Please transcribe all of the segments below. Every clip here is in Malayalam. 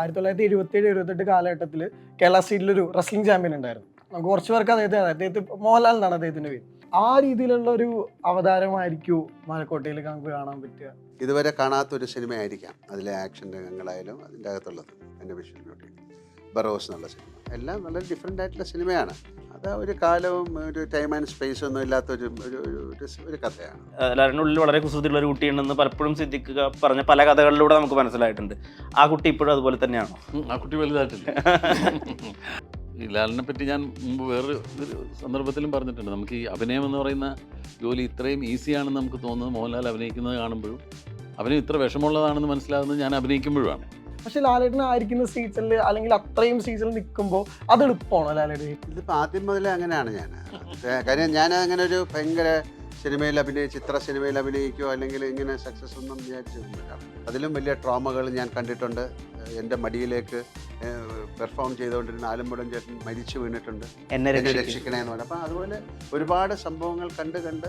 ആയിരത്തി തൊള്ളായിരത്തി എഴുപത്തി ഏഴ് എഴുപത്തെട്ട് കാലഘട്ടത്തിൽ കേരള സ്റ്റേറ്റിലൊരു റെസ്ലിംഗ് ചാമ്പ്യൻ ഉണ്ടായിരുന്നു. നമുക്ക് കുറച്ച് പേർക്ക് അദ്ദേഹത്തെ. അദ്ദേഹത്തെ മോഹൻലാൽ എന്നാണ് അദ്ദേഹത്തിന്റെ പേര്. ആ രീതിയിലുള്ള ഒരു അവതാരമായിരിക്കും മലക്കോട്ടയിൽ നമുക്ക് കാണാൻ പറ്റുക. ഇതുവരെ കാണാത്ത കാണാത്തൊരു സിനിമയായിരിക്കാം. അതിലെ ആക്ഷൻ രംഗങ്ങളായാലും അതിന്റെ അകത്തുള്ളത്. എന്റെ വിഷ്വൽ ബ്യൂട്ടി ബറോസ് എന്നുള്ള സിനിമ. എല്ലാം വളരെ ഡിഫറെന്റ് ആയിട്ടുള്ള സിനിമയാണ്. അത് ഒരു കാലവും ഒരു ടൈം ആൻഡ് സ്പേസ് ഒന്നും ഇല്ലാത്തൊരു ഒരു ഒരു- ഒരു- ഒരു കഥയാണ്. എല്ലാവരുടെ ഉള്ളിൽ വളരെ കുസൃതിയുള്ള ഒരു കുട്ടിയുണ്ടെന്ന് പലപ്പോഴും സിദ്ധിക്കുക പറഞ്ഞ പല കഥകളിലൂടെ നമുക്ക് മനസ്സിലായിട്ടുണ്ട്. ആ കുട്ടി ഇപ്പോഴും അതുപോലെ തന്നെയാണോ? ആ കുട്ടി വലുതായിട്ടില്ല. ഈ ലാലിനെ പറ്റി ഞാൻ മുമ്പ് വേറൊരു ഒരു സന്ദർഭത്തിലും പറഞ്ഞിട്ടുണ്ട്. നമുക്ക് ഈ അഭിനയം എന്ന് പറയുന്ന ജോലി ഇത്രയും ഈസിയാണെന്ന് നമുക്ക് തോന്നുന്നത് മോഹൻലാൽ അഭിനയിക്കുന്നത് കാണുമ്പോഴും അഭിനയം ഇത്ര വിഷമമുള്ളതാണെന്ന് മനസ്സിലാകുന്നത് ഞാൻ അഭിനയിക്കുമ്പോഴാണ് പക്ഷെ ലാലേട്ടൻ ആയിരിക്കുന്ന സീസണിൽ അല്ലെങ്കിൽ അത്രയും സീസണിൽ നിൽക്കുമ്പോൾ അത് എളുപ്പമാണോ ലാലേട്ടൻ ഇതിപ്പോൾ ആദ്യം മുതലേ അങ്ങനെയാണ് ഞാൻ കാര്യം ഞാൻ അങ്ങനെ ഒരു ഭയങ്കര സിനിമയിൽ അഭിനയിച്ച് ചിത്ര സിനിമയിൽ അഭിനയിക്കുകയോ അല്ലെങ്കിൽ ഇങ്ങനെ സക്സസ് ഒന്നും വിചാരിച്ചിരുന്നില്ല. അതിലും വലിയ ട്രോമകൾ ഞാൻ കണ്ടിട്ടുണ്ട്. എന്റെ മടിയിലേക്ക് പെർഫോം ചെയ്തുകൊണ്ടിരുന്ന ആലമ്പുടം ചേട്ടൻ മരിച്ചു വീണിട്ടുണ്ട്. എന്നെ എന്നെ രക്ഷിക്കണേ എന്ന് പറഞ്ഞു. അപ്പം അതുപോലെ ഒരുപാട് സംഭവങ്ങൾ കണ്ട് കണ്ട്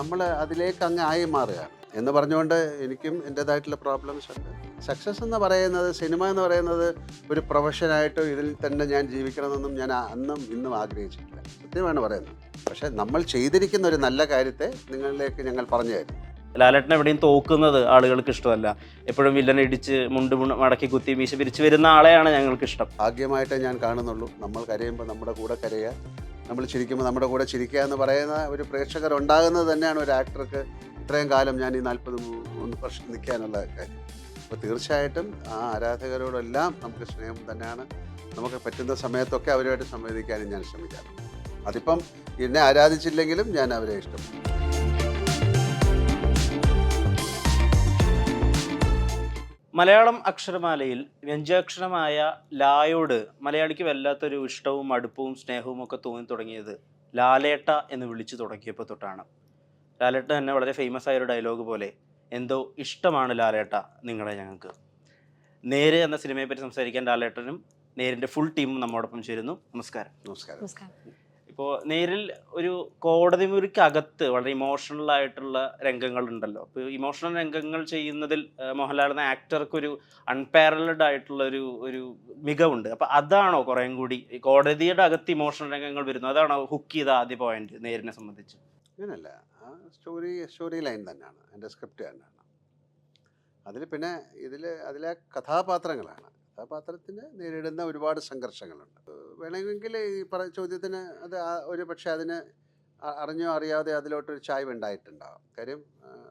നമ്മൾ അതിലേക്ക് അങ്ങ് ആയി മാറുക എന്ന് പറഞ്ഞുകൊണ്ട് എനിക്കും എന്റെതായിട്ടുള്ള പ്രോബ്ലംസ് ഉണ്ട്. സക്സസ് എന്ന് പറയുന്നത് സിനിമ എന്ന് പറയുന്നത് ഒരു പ്രൊഫഷനായിട്ട് ഇതിൽ തന്നെ ഞാൻ ജീവിക്കണമെന്നൊന്നും ഞാൻ അന്നും ഇന്നും ആഗ്രഹിച്ചിട്ടില്ല. സത്യമാണ് പറയുന്നത്. പക്ഷേ നമ്മൾ ചെയ്തിരിക്കുന്ന ഒരു നല്ല കാര്യത്തെ നിങ്ങളിലേക്ക് ഞങ്ങൾ പറഞ്ഞു തരും. ലാലേട്ടൻ എവിടെയും തോക്കുന്നത് ആളുകൾക്ക് ഇഷ്ടമല്ല. എപ്പോഴും വില്ലനെ ഇടിച്ച് മുണ്ട് മടക്കി കുത്തി മീശ പിരിച്ചു വരുന്ന ആളെയാണ് ഞങ്ങൾക്ക് ഇഷ്ടം. ഭാഗ്യമായിട്ടേ ഞാൻ കാണുന്നുള്ളൂ. നമ്മൾ കരയുമ്പോൾ നമ്മുടെ കൂടെ കരയുക. നമ്മൾ ചിരിക്കുമ്പോൾ നമ്മുടെ കൂടെ ചിരിക്കുക എന്ന് പറയുന്ന ഒരു പ്രേക്ഷകർ ഉണ്ടാകുന്നത് തന്നെയാണ് ഒരു ആക്ടർക്ക് ഇത്രയും കാലം ഞാൻ ഈ നാൽപ്പത് മൂന്ന് വർഷം നിൽക്കാനുള്ള കാര്യം. അപ്പോൾ തീർച്ചയായിട്ടും ആ ആരാധകരോടെല്ലാം നമുക്ക് സ്നേഹം തന്നെയാണ്. നമുക്ക് പറ്റുന്ന സമയത്തൊക്കെ അവരുമായിട്ട് സംവദിക്കാനും ഞാൻ ശ്രമിക്കാറുണ്ട്. അതിപ്പം എന്നെ ആരാധിച്ചില്ലെങ്കിലും ഞാൻ അവരെ ഇഷ്ടം മലയാളം അക്ഷരമാലയിൽ വ്യഞ്ജാക്ഷരമായ ലായോട് മലയാളിക്ക് വല്ലാത്തൊരു ഇഷ്ടവും അടുപ്പവും സ്നേഹവും ഒക്കെ തോന്നി തുടങ്ങിയത് ലാലേട്ട എന്ന് വിളിച്ചു തുടങ്ങിയപ്പോൾ തൊട്ടാണ്. ലാലേട്ട തന്നെ വളരെ ഫേമസ് ആയ ഒരു ഡയലോഗ് പോലെ എന്തോ ഇഷ്ടമാണ് ലാലേട്ട നിങ്ങളെ ഞങ്ങൾക്ക്. നേര് എന്ന സിനിമയെ പറ്റി സംസാരിക്കാൻ ലാലേട്ടനും നേരിന്റെ ഫുൾ ടീമും നമ്മോടൊപ്പം ചേരുന്നു. നമസ്കാരം. നമസ്കാരം. ഇപ്പോൾ നേരിൽ ഒരു കോടതി മുറിക്കകത്ത് വളരെ ഇമോഷണൽ ആയിട്ടുള്ള രംഗങ്ങളുണ്ടല്ലോ അപ്പോൾ ഇമോഷണൽ രംഗങ്ങൾ ചെയ്യുന്നതിൽ മോഹൻലാൽ എന്ന ആക്ടർക്കൊരു അൺപാരലഡ് ആയിട്ടുള്ള ഒരു ഒരു മികവുണ്ട്. അപ്പോൾ അതാണോ കുറേം കൂടി കോടതിയുടെ അകത്ത് ഇമോഷണൽ രംഗങ്ങൾ വരുന്നത്? അതാണോ ഹുക്ക് ചെയ്ത ആദ്യ പോയിന്റ് നേരിനെ സംബന്ധിച്ച്? അങ്ങനല്ല. സ്റ്റോറി സ്റ്റോറി ലൈൻ തന്നെയാണ്. എന്റെ സ്ക്രിപ്റ്റ് തന്നെയാണ്. അതിൽ പിന്നെ ഇതിൽ അതിലെ കഥാപാത്രങ്ങളാണ്. കഥാപാത്രത്തിന് നേരിടുന്ന ഒരുപാട് സംഘർഷങ്ങളുണ്ട്. വേണമെങ്കിൽ ഈ പറ ചോദ്യത്തിന് അത് ഒരു പക്ഷേ അതിന് അറിഞ്ഞോ അറിയാതെ അതിലോട്ടൊരു ചായ്വ് ഉണ്ടായിട്ടുണ്ടാകും കാര്യം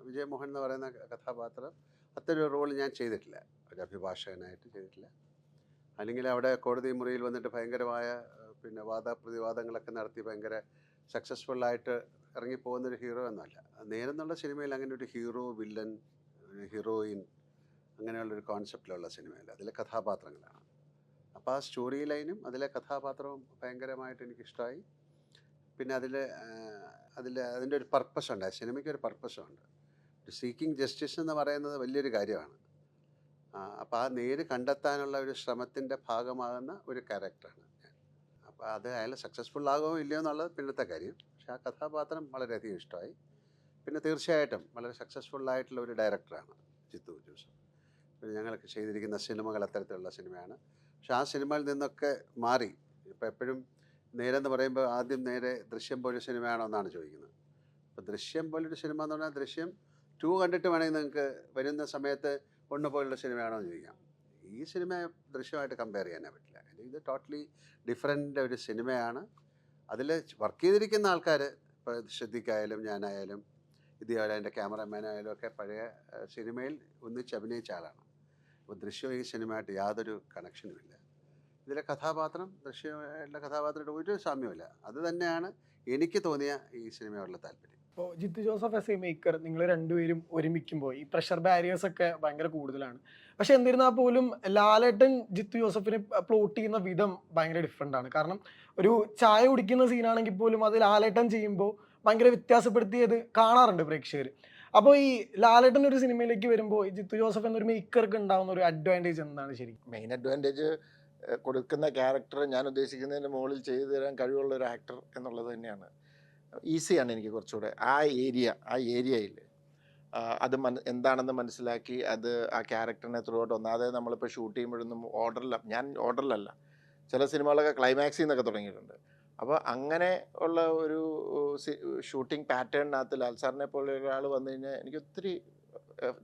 വിജയമോഹൻ എന്ന് പറയുന്ന കഥാപാത്രം അത്തരം റോൾ ഞാൻ ചെയ്തിട്ടില്ല. ഒരു അഭിഭാഷകനായിട്ട് ചെയ്തിട്ടില്ല. അല്ലെങ്കിൽ അവിടെ കോടതി മുറിയിൽ വന്നിട്ട് ഭയങ്കരമായ പിന്നെ വാദപ്രതിവാദങ്ങളൊക്കെ നടത്തി ഭയങ്കര സക്സസ്ഫുള്ളായിട്ട് ഇറങ്ങിപ്പോകുന്ന ഒരു ഹീറോ എന്നല്ല. നേരെന്നുള്ള സിനിമയിൽ അങ്ങനെ ഒരു ഹീറോ വില്ലൻ ഹീറോയിൻ അങ്ങനെയുള്ളൊരു കോൺസെപ്റ്റിലുള്ള സിനിമയല്ല. അതിലെ കഥാപാത്രങ്ങളാണ്. അപ്പോൾ ആ സ്റ്റോറി ലൈനും അതിലെ കഥാപാത്രവും ഭയങ്കരമായിട്ട് എനിക്കിഷ്ടമായി പിന്നെ അതിൽ അതിൽ അതിന്റെ ഒരു പർപ്പസ് ഉണ്ട്. സിനിമയ്ക്ക് ഒരു പർപ്പസും ഉണ്ട്. സീക്കിംഗ് ജസ്റ്റിസ് എന്ന് പറയുന്നത് വലിയൊരു കാര്യമാണ്. അപ്പോൾ ആ നേര് കണ്ടെത്താനുള്ള ഒരു ശ്രമത്തിന്റെ ഭാഗമാകുന്ന ഒരു ക്യാരക്ടറാണ് ഞാൻ. അപ്പോൾ അത് അയാൾ സക്സസ്ഫുൾ ആകുമോ ഇല്ലയോ എന്നുള്ളത് പിന്നത്തെ കാര്യം. ആ കഥാപാത്രം വളരെയധികം ഇഷ്ടമായി. പിന്നെ തീർച്ചയായിട്ടും വളരെ സക്സസ്ഫുൾ ആയിട്ടുള്ള ഒരു ഡയറക്ടറാണ് ജിത്തു ജോസഫ്. പിന്നെ ഞങ്ങൾക്ക് ചെയ്തിരിക്കുന്ന സിനിമകൾ അത്തരത്തിലുള്ള സിനിമയാണ്. പക്ഷെ ആ സിനിമയിൽ നിന്നൊക്കെ മാറി. ഇപ്പം എപ്പോഴും നേരെ എന്ന് പറയുമ്പോൾ ആദ്യം നേരെ ദൃശ്യം പോലൊരു സിനിമയാണോ എന്നാണ് ചോദിക്കുന്നത്. അപ്പോൾ ദൃശ്യം പോലൊരു സിനിമ എന്ന് പറഞ്ഞാൽ ദൃശ്യം ടു കണ്ടിട്ട് വേണമെങ്കിൽ നിങ്ങൾക്ക് വരുന്ന സമയത്ത് ഒന്ന് പോലുള്ള സിനിമയാണോ എന്ന് ചോദിക്കാം. ഈ സിനിമയെ ദൃശ്യമായിട്ട് കമ്പയർ ചെയ്യാനേ പറ്റില്ല. ഇത് ടോട്ടലി ഡിഫറെന്റ് ഒരു സിനിമയാണ്. അതിൽ വർക്ക് ചെയ്തിരിക്കുന്ന ആൾക്കാർ ശ്രദ്ധിക്കായാലും ഞാനായാലും ഇതേപോലെ എന്റെ ക്യാമറമാനായാലും ഒക്കെ പഴയ സിനിമയിൽ ഒന്നിച്ച് അഭിനയിച്ച ആളാണ്. അപ്പോൾ ദൃശ്യം ഈ സിനിമയായിട്ട് യാതൊരു കണക്ഷനും ഇല്ല. ഇതിലെ കഥാപാത്രം ദൃശ്യമായിട്ടുള്ള കഥാപാത്രമായിട്ട് ഒരു സാമ്യമില്ല അത് തന്നെയാണ് എനിക്ക് തോന്നിയ ഈ സിനിമയോടുള്ള താല്പര്യം. ഇപ്പോൾ Jeethu Joseph as a maker നിങ്ങൾ രണ്ടുപേരും ഒരുമിക്കുമ്പോൾ ഈ പ്രഷർ ബാരിയേഴ്സ് ഒക്കെ ഭയങ്കര കൂടുതലാണ്. പക്ഷെ എന്നിരുന്നാൽ പോലും ലാലേട്ടൻ ജിത്തു ജോസഫിനെ പ്ലോട്ട് ചെയ്യുന്ന വിധം ഭയങ്കര ഡിഫറെന്റ് ആണ്. കാരണം ഒരു ചായ കുടിക്കുന്ന സീനാണെങ്കിൽ പോലും അത് ലാലേട്ടൻ ചെയ്യുമ്പോൾ ഭയങ്കര വ്യത്യാസപ്പെടുത്തിയത് കാണാറുണ്ട് പ്രേക്ഷകർ. അപ്പോൾ ഈ ലാലേട്ടൻ ഒരു സിനിമയിലേക്ക് വരുമ്പോൾ ജിത്തു ജോസഫ് എന്നൊരു മേക്കർക്ക് ഉണ്ടാകുന്ന ഒരു അഡ്വാന്റേജ് എന്താണ് ശരിക്കും? മെയിൻ അഡ്വാന്റേജ് കൊടുക്കുന്ന ക്യാരക്ടർ ഞാൻ ഉദ്ദേശിക്കുന്നതിന് മുകളിൽ ചെയ്തു തരാൻ കഴിവുള്ള ഒരു ആക്ടർ എന്നുള്ളത് തന്നെയാണ്. ഈസിയാണ് എനിക്ക് കുറച്ചുകൂടെ. ആ ഏരിയ ആ ഏരിയയിൽ അത് മന എന്താണെന്ന് മനസ്സിലാക്കി അത് ആ ക്യാരക്ടറിനെ ത്രൂ ഔട്ട് ഒന്നാതെ നമ്മളിപ്പോൾ ഷൂട്ട് ചെയ്യുമ്പോഴൊന്നും ഓർഡറില്ല ഞാൻ ഓർഡറിലല്ല ചില സിനിമകളൊക്കെ ക്ലൈമാക്സിൽ നിന്നൊക്കെ തുടങ്ങിയിട്ടുണ്ട്. അപ്പോൾ അങ്ങനെ ഉള്ള ഒരു ഷൂട്ടിംഗ് പാറ്റേണിനകത്ത് ലാൽ സാറിനെ പോലെ ഒരാൾ വന്നു കഴിഞ്ഞാൽ എനിക്ക് ഒത്തിരി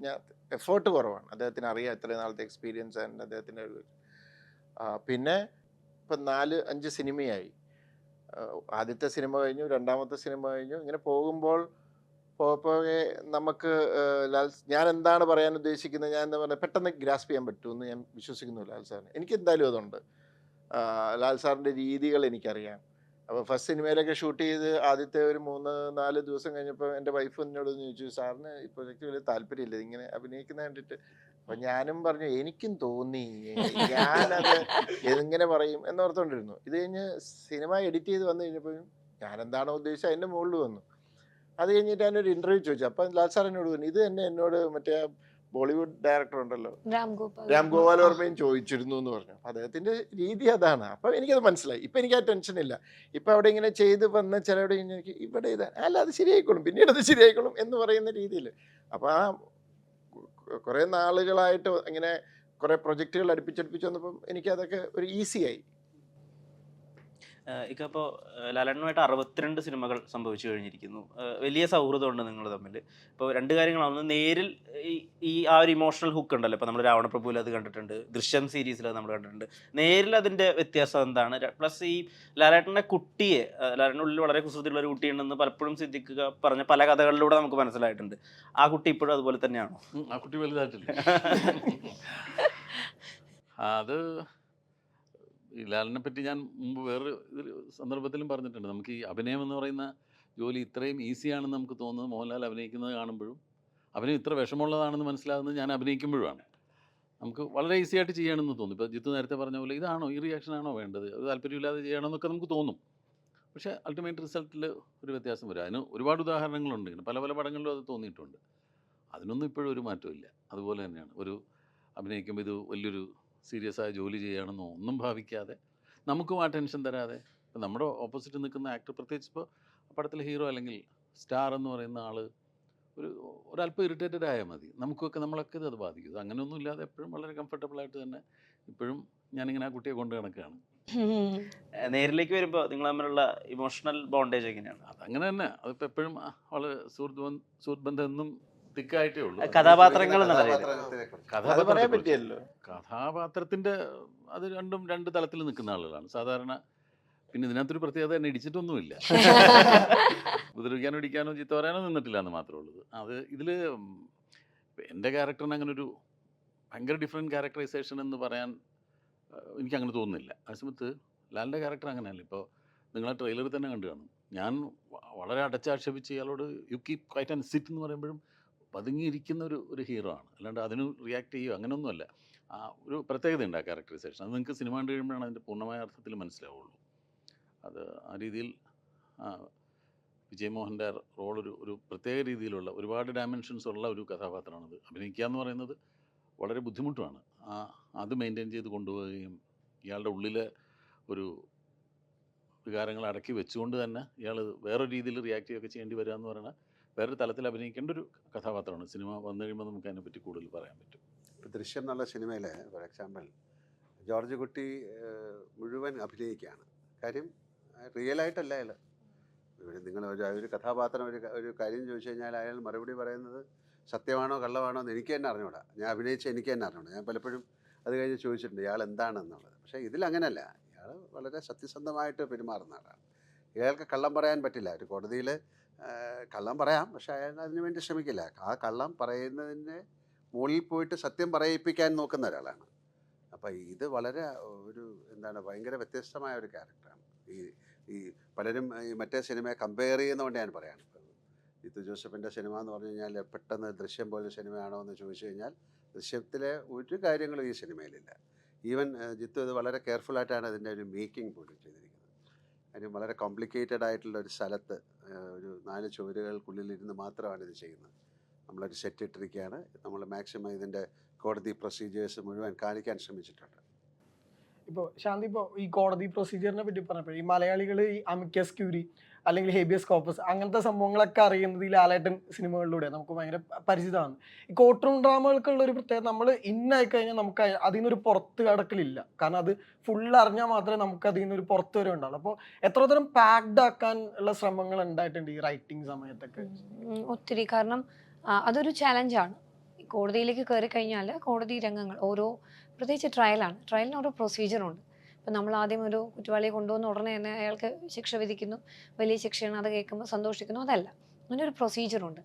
ഞാൻ എഫേർട്ട് കുറവാണ്. അദ്ദേഹത്തിന് അറിയാം ഇത്രയും നാളത്തെ എക്സ്പീരിയൻസ് ആൻഡ് അദ്ദേഹത്തിന്റെ പിന്നെ ഇപ്പം നാല് അഞ്ച് സിനിമയായി. ആദ്യത്തെ സിനിമ കഴിഞ്ഞു രണ്ടാമത്തെ സിനിമ കഴിഞ്ഞു. ഇങ്ങനെ പോകുമ്പോൾ പോകെ നമുക്ക് ലാൽ ഞാൻ എന്താണ് പറയാൻ ഉദ്ദേശിക്കുന്നത്? ഞാൻ എന്താ പറയുക പെട്ടെന്ന് ഗ്രാസ്പ് ചെയ്യാൻ പറ്റുമെന്ന് ഞാൻ വിശ്വസിക്കുന്നു ലാൽ സാറിന്. എനിക്ക് എന്തായാലും അതുണ്ട്. ലാൽ സാറിന്റെ രീതികൾ എനിക്കറിയാം. അപ്പോൾ ഫസ്റ്റ് സിനിമയിലൊക്കെ ഷൂട്ട് ചെയ്ത് ആദ്യത്തെ ഒരു മൂന്ന് നാല് ദിവസം കഴിഞ്ഞപ്പോൾ എന്റെ വൈഫ് എന്നോട് ചോദിച്ചു സാറിന് ഈ പ്രൊജക്റ്റ് വലിയ താല്പര്യമില്ല ഇങ്ങനെ അഭിനയിക്കുന്ന കണ്ടിട്ട് അപ്പം ഞാനും പറഞ്ഞു എനിക്കും തോന്നി ഞാനത് എങ്ങനെ പറയും? എന്നോർത്തോണ്ടിരുന്നു ഇത് കഴിഞ്ഞ് സിനിമ എഡിറ്റ് ചെയ്ത് വന്നു കഴിഞ്ഞപ്പോഴും ഞാൻ എന്താണോ ഉദ്ദേശിച്ചത് അതിന്റെ മുകളിൽ വന്നു. അത് കഴിഞ്ഞിട്ട് ഞാനൊരു ഇന്റർവ്യൂ ചോദിച്ചു. അപ്പം ലാൽ സാർ എന്നോട് പറഞ്ഞു ഇത് തന്നെ എന്നോട് മറ്റേ ബോളിവുഡ് ഡയറക്ടർ ഉണ്ടല്ലോ രാം ഗോപാൽ വർമ്മയും ചോദിച്ചിരുന്നു എന്ന് പറഞ്ഞു. അപ്പൊ അദ്ദേഹത്തിന്റെ രീതി അതാണ്. അപ്പൊ എനിക്കത് മനസ്സിലായി. ഇപ്പൊ എനിക്ക് ആ ടെൻഷൻ ഇല്ല. ഇപ്പൊ അവിടെ ഇങ്ങനെ ചെയ്ത് വന്ന ചിലവിടെ എനിക്ക് ഇവിടെ ഇതാ അല്ല അത് ശരിയായിക്കോളും. പിന്നീട് അത് ശരിയായിക്കോളും എന്ന് പറയുന്ന രീതിയിൽ. അപ്പൊ ആ കുറെ നാളുകളായിട്ട് ഇങ്ങനെ കുറേ പ്രൊജക്റ്റുകൾ അടുപ്പിച്ചടുപ്പിച്ച് വന്നപ്പം എനിക്കതൊക്കെ ഒരു ഈസി ആയി ഇക്ക ലാലണ്ണുമായിട്ട് അറുപത്തിരണ്ട് സിനിമകൾ സംഭവിച്ചു കഴിഞ്ഞിരിക്കുന്നു. വലിയ സൗഹൃദമുണ്ട് നിങ്ങൾ തമ്മിൽ ഇപ്പോൾ രണ്ട് കാര്യങ്ങളാണ്. ഒന്ന് നേരിൽ ഈ ആ ഒരു ഇമോഷണൽ ഹുക്ക് ഉണ്ടല്ലോ. ഇപ്പോൾ നമ്മൾ രാവണപ്രഭുവിൽ അത് കണ്ടിട്ടുണ്ട്. ദൃശ്യം സീരീസിൽ അത് നമ്മൾ കണ്ടിട്ടുണ്ട്. നേരിൽ അതിന്റെ വ്യത്യാസം എന്താണ്? പ്ലസ് ഈ ലാലേട്ടന്റെ കുട്ടിയെ ലാലേട്ടനുള്ളിൽ വളരെ കുസൃതിയുള്ള ഒരു കുട്ടിയുണ്ടെന്ന് പലപ്പോഴും സിദ്ധിക്കുക പറഞ്ഞ പല കഥകളിലൂടെ നമുക്ക് മനസ്സിലായിട്ടുണ്ട്. ആ കുട്ടി ഇപ്പോഴും അതുപോലെ തന്നെയാണോ? ആ കുട്ടി വലുതായിട്ടില്ല. അത് ലാലിനെ പറ്റി ഞാൻ മുമ്പ് വേറൊരു ഇതിൽ സന്ദർഭത്തിലും പറഞ്ഞിട്ടുണ്ട്. നമുക്ക് ഈ അഭിനയം എന്ന് പറയുന്ന ജോലി ഇത്രയും ഈസിയാണെന്ന് നമുക്ക് തോന്നുന്നത് മോഹൻലാൽ അഭിനയിക്കുന്നത് കാണുമ്പോഴും അഭിനയം ഇത്ര വിഷമമുള്ളതാണെന്ന് മനസ്സിലാകുന്നത് ഞാൻ അഭിനയിക്കുമ്പോഴുമാണ്. നമുക്ക് വളരെ ഈസി ആയിട്ട് ചെയ്യണമെന്ന് തോന്നും. ഇപ്പോൾ ജിത്തു നേരത്തെ പറഞ്ഞ പോലെ ഇതാണോ ഈ റിയാക്ഷനാണോ വേണ്ടത്? അത് താല്പര്യമില്ലാതെ ചെയ്യണമെന്നൊക്കെ നമുക്ക് തോന്നും. പക്ഷേ അൾട്ടിമേറ്റ് റിസൾട്ടിൽ ഒരു വ്യത്യാസം വരും. അതിന് ഒരുപാട് ഉദാഹരണങ്ങളുണ്ട്. ഇങ്ങനെ പല പല പടങ്ങളിലും അത് തോന്നിയിട്ടുണ്ട്. അതിനൊന്നും ഇപ്പോഴും ഒരു മാറ്റമില്ല അതുപോലെ തന്നെയാണ്. ഒരു അഭിനയിക്കുമ്പോൾ ഇത് വലിയൊരു സീരിയസ് ആയ ജോലി ചെയ്യുകയാണെന്നോ ഒന്നും ഭാവിക്കാതെ നമുക്കും ആ ടെൻഷൻ തരാതെ. ഇപ്പം നമ്മുടെ ഓപ്പോസിറ്റ് നിൽക്കുന്ന ആക്ടർ പ്രത്യേകിച്ച് ഇപ്പോൾ പടത്തിലെ ഹീറോ അല്ലെങ്കിൽ സ്റ്റാർ എന്ന് പറയുന്ന ആൾ ഒരു ഒരല്പം ഇറിറ്റേറ്റഡ് ആയാൽ മതി. നമുക്കൊക്കെ നമ്മളൊക്കെ ഇത് അത് ബാധിക്കും. അങ്ങനെയൊന്നും ഇല്ലാതെ എപ്പോഴും വളരെ കംഫർട്ടബിളായിട്ട് തന്നെ ഇപ്പോഴും ഞാനിങ്ങനെ ആ കുട്ടിയെ കൊണ്ട് നടക്കുകയാണ്. നേരിലേക്ക് വരുമ്പോൾ നിങ്ങൾ തമ്മിലുള്ള ഇമോഷണൽ ബോണ്ടേജ് എങ്ങനെയാണ്? അതങ്ങനെ തന്നെ. അതിപ്പോൾ എപ്പോഴും വളരെ സുഹൃത്ത് സുഹൃത്ത് ബന്ധം എന്നും തിക്കായിട്ടേ ഉള്ളൂ. കഥാപാത്രങ്ങൾ കഥാപാത്രത്തിന്റെ. അത് രണ്ടും രണ്ട് തലത്തിൽ നിൽക്കുന്ന ആളുകളാണ്. സാധാരണ പിന്നെ ഇതിനകത്തൊരു പ്രത്യേകത തന്നെ ഇടിച്ചിട്ടൊന്നുമില്ല. ഉപദ്രവിക്കാനോ ഇടിക്കാനോ ചീത്ത പറയാനോ നിന്നിട്ടില്ല എന്ന് മാത്രമേ ഉള്ളൂ. അത് ഇതിൽ എന്റെ ക്യാരക്ടറിന് അങ്ങനെ ഒരു ഭയങ്കര ഡിഫറെന്റ് ക്യാരക്ടറൈസേഷൻ എന്ന് പറയാൻ എനിക്ക് അങ്ങനെ തോന്നുന്നില്ല. അതേസമയത്ത് ലാലിന്റെ ക്യാരക്ടർ അങ്ങനെയല്ല. ഇപ്പോൾ നിങ്ങളെ ട്രെയിലറിൽ തന്നെ കണ്ടു കാണും. ഞാൻ വളരെ അടച്ചാക്ഷേപിച്ച് ഇയാളോട് you keep quiet and sit എന്ന് പറയുമ്പോഴും പതുങ്ങിയിരിക്കുന്ന ഒരു ഒരു ഹീറോ ആണ്. അല്ലാണ്ട് അതിന് റിയാക്ട് ചെയ്യുക അങ്ങനെയൊന്നുമല്ല ആ ഒരു പ്രത്യേകതയുണ്ട് ആ ക്യാരക്ടറൈസേഷൻ അത് നിങ്ങൾക്ക് സിനിമ കണ്ടു കഴിയുമ്പോഴാണ് അതിന്റെ പൂർണമായ അർത്ഥത്തിൽ മനസ്സിലാവുള്ളൂ. അത് ആ രീതിയിൽ ആ, വിജയ് മോഹന്റെ റോൾ ഒരു ഒരു പ്രത്യേക രീതിയിലുള്ള ഒരുപാട് ഡയമെൻഷൻസ് ഉള്ള ഒരു കഥാപാത്രമാണത്. അഭിനയിക്കുക എന്ന് പറയുന്നത് വളരെ ബുദ്ധിമുട്ടുമാണ്. അത് മെയിന്റെയിൻ ചെയ്ത് കൊണ്ടുപോവുകയും ഇയാളുടെ ഉള്ളിലെ ഒരു വികാരങ്ങൾ അടക്കി വെച്ചുകൊണ്ട് തന്നെ ഇയാൾ വേറൊരു രീതിയിൽ റിയാക്ട് ചെയ്യുകയൊക്കെ ചെയ്യേണ്ടി വരിക എന്ന് പറയുന്നത് വേറൊരു തലത്തിൽ അഭിനയിക്കേണ്ട ഒരു കഥാപാത്രമാണ്. സിനിമ വന്നു കഴിയുമ്പോൾ നമുക്ക് അതിനെപ്പറ്റി കൂടുതൽ പറയാൻ പറ്റും. ഇപ്പോൾ ദൃശ്യം എന്നുള്ള സിനിമയിൽ ഫോർ എക്സാമ്പിൾ ജോർജ് കുട്ടി മുഴുവൻ അഭിനയിക്കുകയാണ്. കാര്യം റിയൽ ആയിട്ടല്ല അയാൾ ഇവിടെ നിങ്ങൾ ഒരു ഒരു കഥാപാത്രം ഒരു ഒരു കാര്യം ചോദിച്ചു കഴിഞ്ഞാൽ അയാൾ മറുപടി പറയുന്നത് സത്യമാണോ കള്ളമാണോ എന്ന് എനിക്ക് തന്നെ അറിഞ്ഞൂടാ. ഞാൻ അഭിനയിച്ച എനിക്ക് തന്നെ അറിഞ്ഞൂടാ. ഞാൻ പലപ്പോഴും അത് കഴിഞ്ഞ് ചോദിച്ചിട്ടുണ്ട് ഇയാൾ എന്താണെന്നുള്ളത്? പക്ഷേ ഇതിലങ്ങനല്ല ഇയാൾ വളരെ സത്യസന്ധമായിട്ട് പെരുമാറുന്ന ആളാണ്. ഇയാൾക്ക് കള്ളം പറയാൻ പറ്റില്ല. ഒരു കോടതിയിൽ കള്ളം പറയാം. പക്ഷെ അയാൾ അതിനു വേണ്ടി ശ്രമിക്കില്ല. ആ കള്ളം പറയുന്നതിന്റെ മുകളിൽ പോയിട്ട് സത്യം പറയിപ്പിക്കാൻ നോക്കുന്ന ഒരാളാണ്. അപ്പോൾ ഇത് വളരെ ഒരു എന്താണ് ഭയങ്കര വ്യത്യസ്തമായ ഒരു ക്യാരക്ടറാണ്. ഈ ഈ പലരും ഈ മറ്റേ സിനിമയെ കമ്പയർ ചെയ്യുന്നതുകൊണ്ട് ഞാൻ പറയാണ് ഇത് ജോസഫിന്റെ സിനിമ എന്ന് പറഞ്ഞു കഴിഞ്ഞാൽ പെട്ടെന്ന് ദൃശ്യം പോലെ സിനിമയാണോ എന്ന് ചോദിച്ചു കഴിഞ്ഞാൽ ദൃശ്യത്തിലെ ഒരു കാര്യങ്ങളും ഈ സിനിമയിലില്ല. ഈവൻ ജിത്തു ഇത് വളരെ കെയർഫുള്ളായിട്ടാണ് അതിന്റെ ഒരു മേക്കിംഗ് പോലും ചെയ്തിരിക്കുന്നത്. കാര്യം വളരെ കോംപ്ലിക്കേറ്റഡ് ആയിട്ടുള്ള ഒരു സ്ഥലത്ത് ഒരു നാല് ചുവരുകൾക്കുള്ളിലിരുന്ന് മാത്രമാണ് ഇത് ചെയ്യുന്നത്. നമ്മളൊരു സെറ്റ് ഇട്ടിരിക്കുകയാണ്. നമ്മൾ മാക്സിമം ഇതിന്റെ കോടതി പ്രൊസീജിയേഴ്സ് മുഴുവൻ കാണിക്കാൻ ശ്രമിച്ചിട്ടുണ്ട്. ഇപ്പോൾ ശാന്തി ഇപ്പോൾ ഈ കോടതി പ്രൊസീജിയറിനെ പറ്റി പറഞ്ഞപ്പോൾ ഈ മലയാളികൾ ഈ അമിക്കസ് ക്യൂരി അല്ലെങ്കിൽ ഹേബിയസ് കോപ്പസ് അങ്ങനത്തെ സംഭവങ്ങളൊക്കെ അറിയുന്നത് ഈ ലാലേട്ടൻ സിനിമകളിലൂടെ നമുക്ക് ഭയങ്കര പരിചിതമാണ്. ഈ കോർട്ട് റൂം ഡ്രാമകൾക്കുള്ള ഒരു പ്രത്യേകത നമ്മൾ ഇന്നായി കഴിഞ്ഞാൽ നമുക്ക് അതിൽ നിന്നൊരു പുറത്ത് കടക്കലില്ല. കാരണം അത് ഫുൾ അറിഞ്ഞാൽ മാത്രമേ നമുക്ക് അതിൽ നിന്നൊരു പുറത്ത് വരെ ഉണ്ടാവുള്ളൂ. അപ്പോൾ എത്രതരം പാക്ഡ് ആക്കാൻ ഉള്ള ശ്രമങ്ങൾ ഉണ്ടായിട്ടുണ്ട് ഈ റൈറ്റിംഗ് സമയത്തൊക്കെ? ഒത്തിരി. കാരണം അതൊരു ചാലഞ്ചാണ് കോടതിയിലേക്ക് കയറി കഴിഞ്ഞാൽ കോടതി രംഗങ്ങൾ ഓരോ പ്രത്യേകിച്ച് ട്രയലാണ് ട്രയലിന് ഓരോ പ്രൊസീജിയറുണ്ട് ഇപ്പം നമ്മൾ ആദ്യം ഒരു കുറ്റവാളിയെ കൊണ്ടുവന്ന ഉടനെ തന്നെ അയാൾക്ക് ശിക്ഷ വിധിക്കുന്നു. വലിയ ശിക്ഷയാണ് അത് കേൾക്കുമ്പോൾ സന്തോഷിക്കുന്നു. അതല്ല. അങ്ങനെ ഒരു പ്രൊസീജിയറുണ്ട്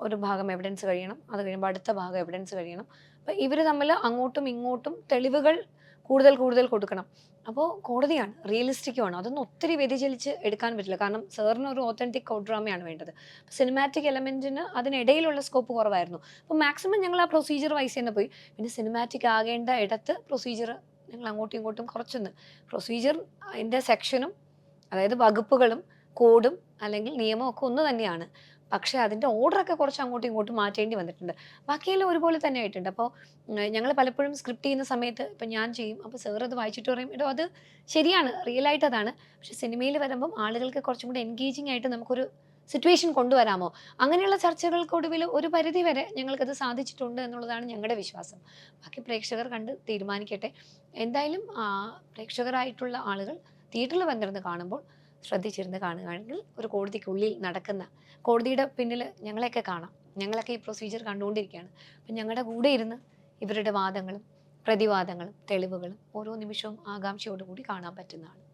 ഒരു ഭാഗം എവിഡൻസ് കഴിയണം. അത് കഴിയുമ്പോൾ അടുത്ത ഭാഗം എവിഡൻസ് കഴിയണം. അപ്പോൾ ഇവർ തമ്മിൽ അങ്ങോട്ടും ഇങ്ങോട്ടും തെളിവുകൾ കൂടുതൽ കൂടുതൽ കൊടുക്കണം. അപ്പോൾ കോടതിയാണ്. റിയലിസ്റ്റിക്കുമാണ് അതൊന്നും ഒത്തിരി വ്യതിചലിച്ച് എടുക്കാൻ പറ്റില്ല. കാരണം സാറിന് ഒരു ഓത്തന്റിക് കോഡ് ഡ്രാമയാണ് വേണ്ടത്. സിനിമാറ്റിക് എലമെന്റിന് അതിനിടയിലുള്ള സ്കോപ്പ് കുറവായിരുന്നു. അപ്പോൾ മാക്സിമം ഞങ്ങൾ ആ പ്രൊസീജിയർ വൈസ് തന്നെ പോയി. പിന്നെ സിനിമാറ്റിക് ആകേണ്ട ഇടത്ത് പ്രൊസീജിയർ ഞങ്ങൾ അങ്ങോട്ടും ഇങ്ങോട്ടും കുറച്ചൊന്ന് പ്രൊസീജിയർ അതിന്റെ സെക്ഷനും അതായത് വകുപ്പുകളും കോഡും അല്ലെങ്കിൽ നിയമവും ഒക്കെ ഒന്ന് തന്നെയാണ്. പക്ഷേ അതിന്റെ ഓർഡറൊക്കെ കുറച്ച് അങ്ങോട്ടും ഇങ്ങോട്ടും മാറ്റേണ്ടി വന്നിട്ടുണ്ട്. ബാക്കിയെല്ലാം ഒരുപോലെ തന്നെ ആയിട്ടുണ്ട്. അപ്പോൾ ഞങ്ങൾ പലപ്പോഴും സ്ക്രിപ്റ്റ് ചെയ്യുന്ന സമയത്ത് ഇപ്പം ഞാൻ ചെയ്യും അപ്പോൾ സാർ അത് വായിച്ചിട്ട് പറയും ഇടോ അത് ശരിയാണ് റിയലായിട്ട് അതാണ്. പക്ഷേ സിനിമയിൽ വരുമ്പം ആളുകൾക്ക് കുറച്ചും കൂടി എൻഗേജിങ് ആയിട്ട് നമുക്കൊരു സിറ്റുവേഷൻ കൊണ്ടുവരാമോ? അങ്ങനെയുള്ള ചർച്ചകൾക്കൊടുവിൽ ഒരു പരിധി വരെ ഞങ്ങൾക്കത് സാധിച്ചിട്ടുണ്ട് എന്നുള്ളതാണ് ഞങ്ങളുടെ വിശ്വാസം. ബാക്കി പ്രേക്ഷകർ കണ്ട് തീരുമാനിക്കട്ടെ. എന്തായാലും പ്രേക്ഷകരായിട്ടുള്ള ആളുകൾ തിയേറ്ററിൽ വന്നിരുന്ന് കാണുമ്പോൾ ശ്രദ്ധിച്ചിരുന്ന് കാണുകയാണെങ്കിൽ ഒരു കോടതിക്കുള്ളിൽ നടക്കുന്ന കോടതിയുടെ പിന്നിൽ ഞങ്ങളെയൊക്കെ കാണാം. ഞങ്ങളൊക്കെ ഈ പ്രൊസീജിയർ കണ്ടുകൊണ്ടിരിക്കുകയാണ്. അപ്പം ഞങ്ങളുടെ കൂടെ ഇരുന്ന് ഇവരുടെ വാദങ്ങളും പ്രതിവാദങ്ങളും തെളിവുകളും ഓരോ നിമിഷവും ആകാംക്ഷയോടുകൂടി കാണാൻ പറ്റുന്നതാണ്.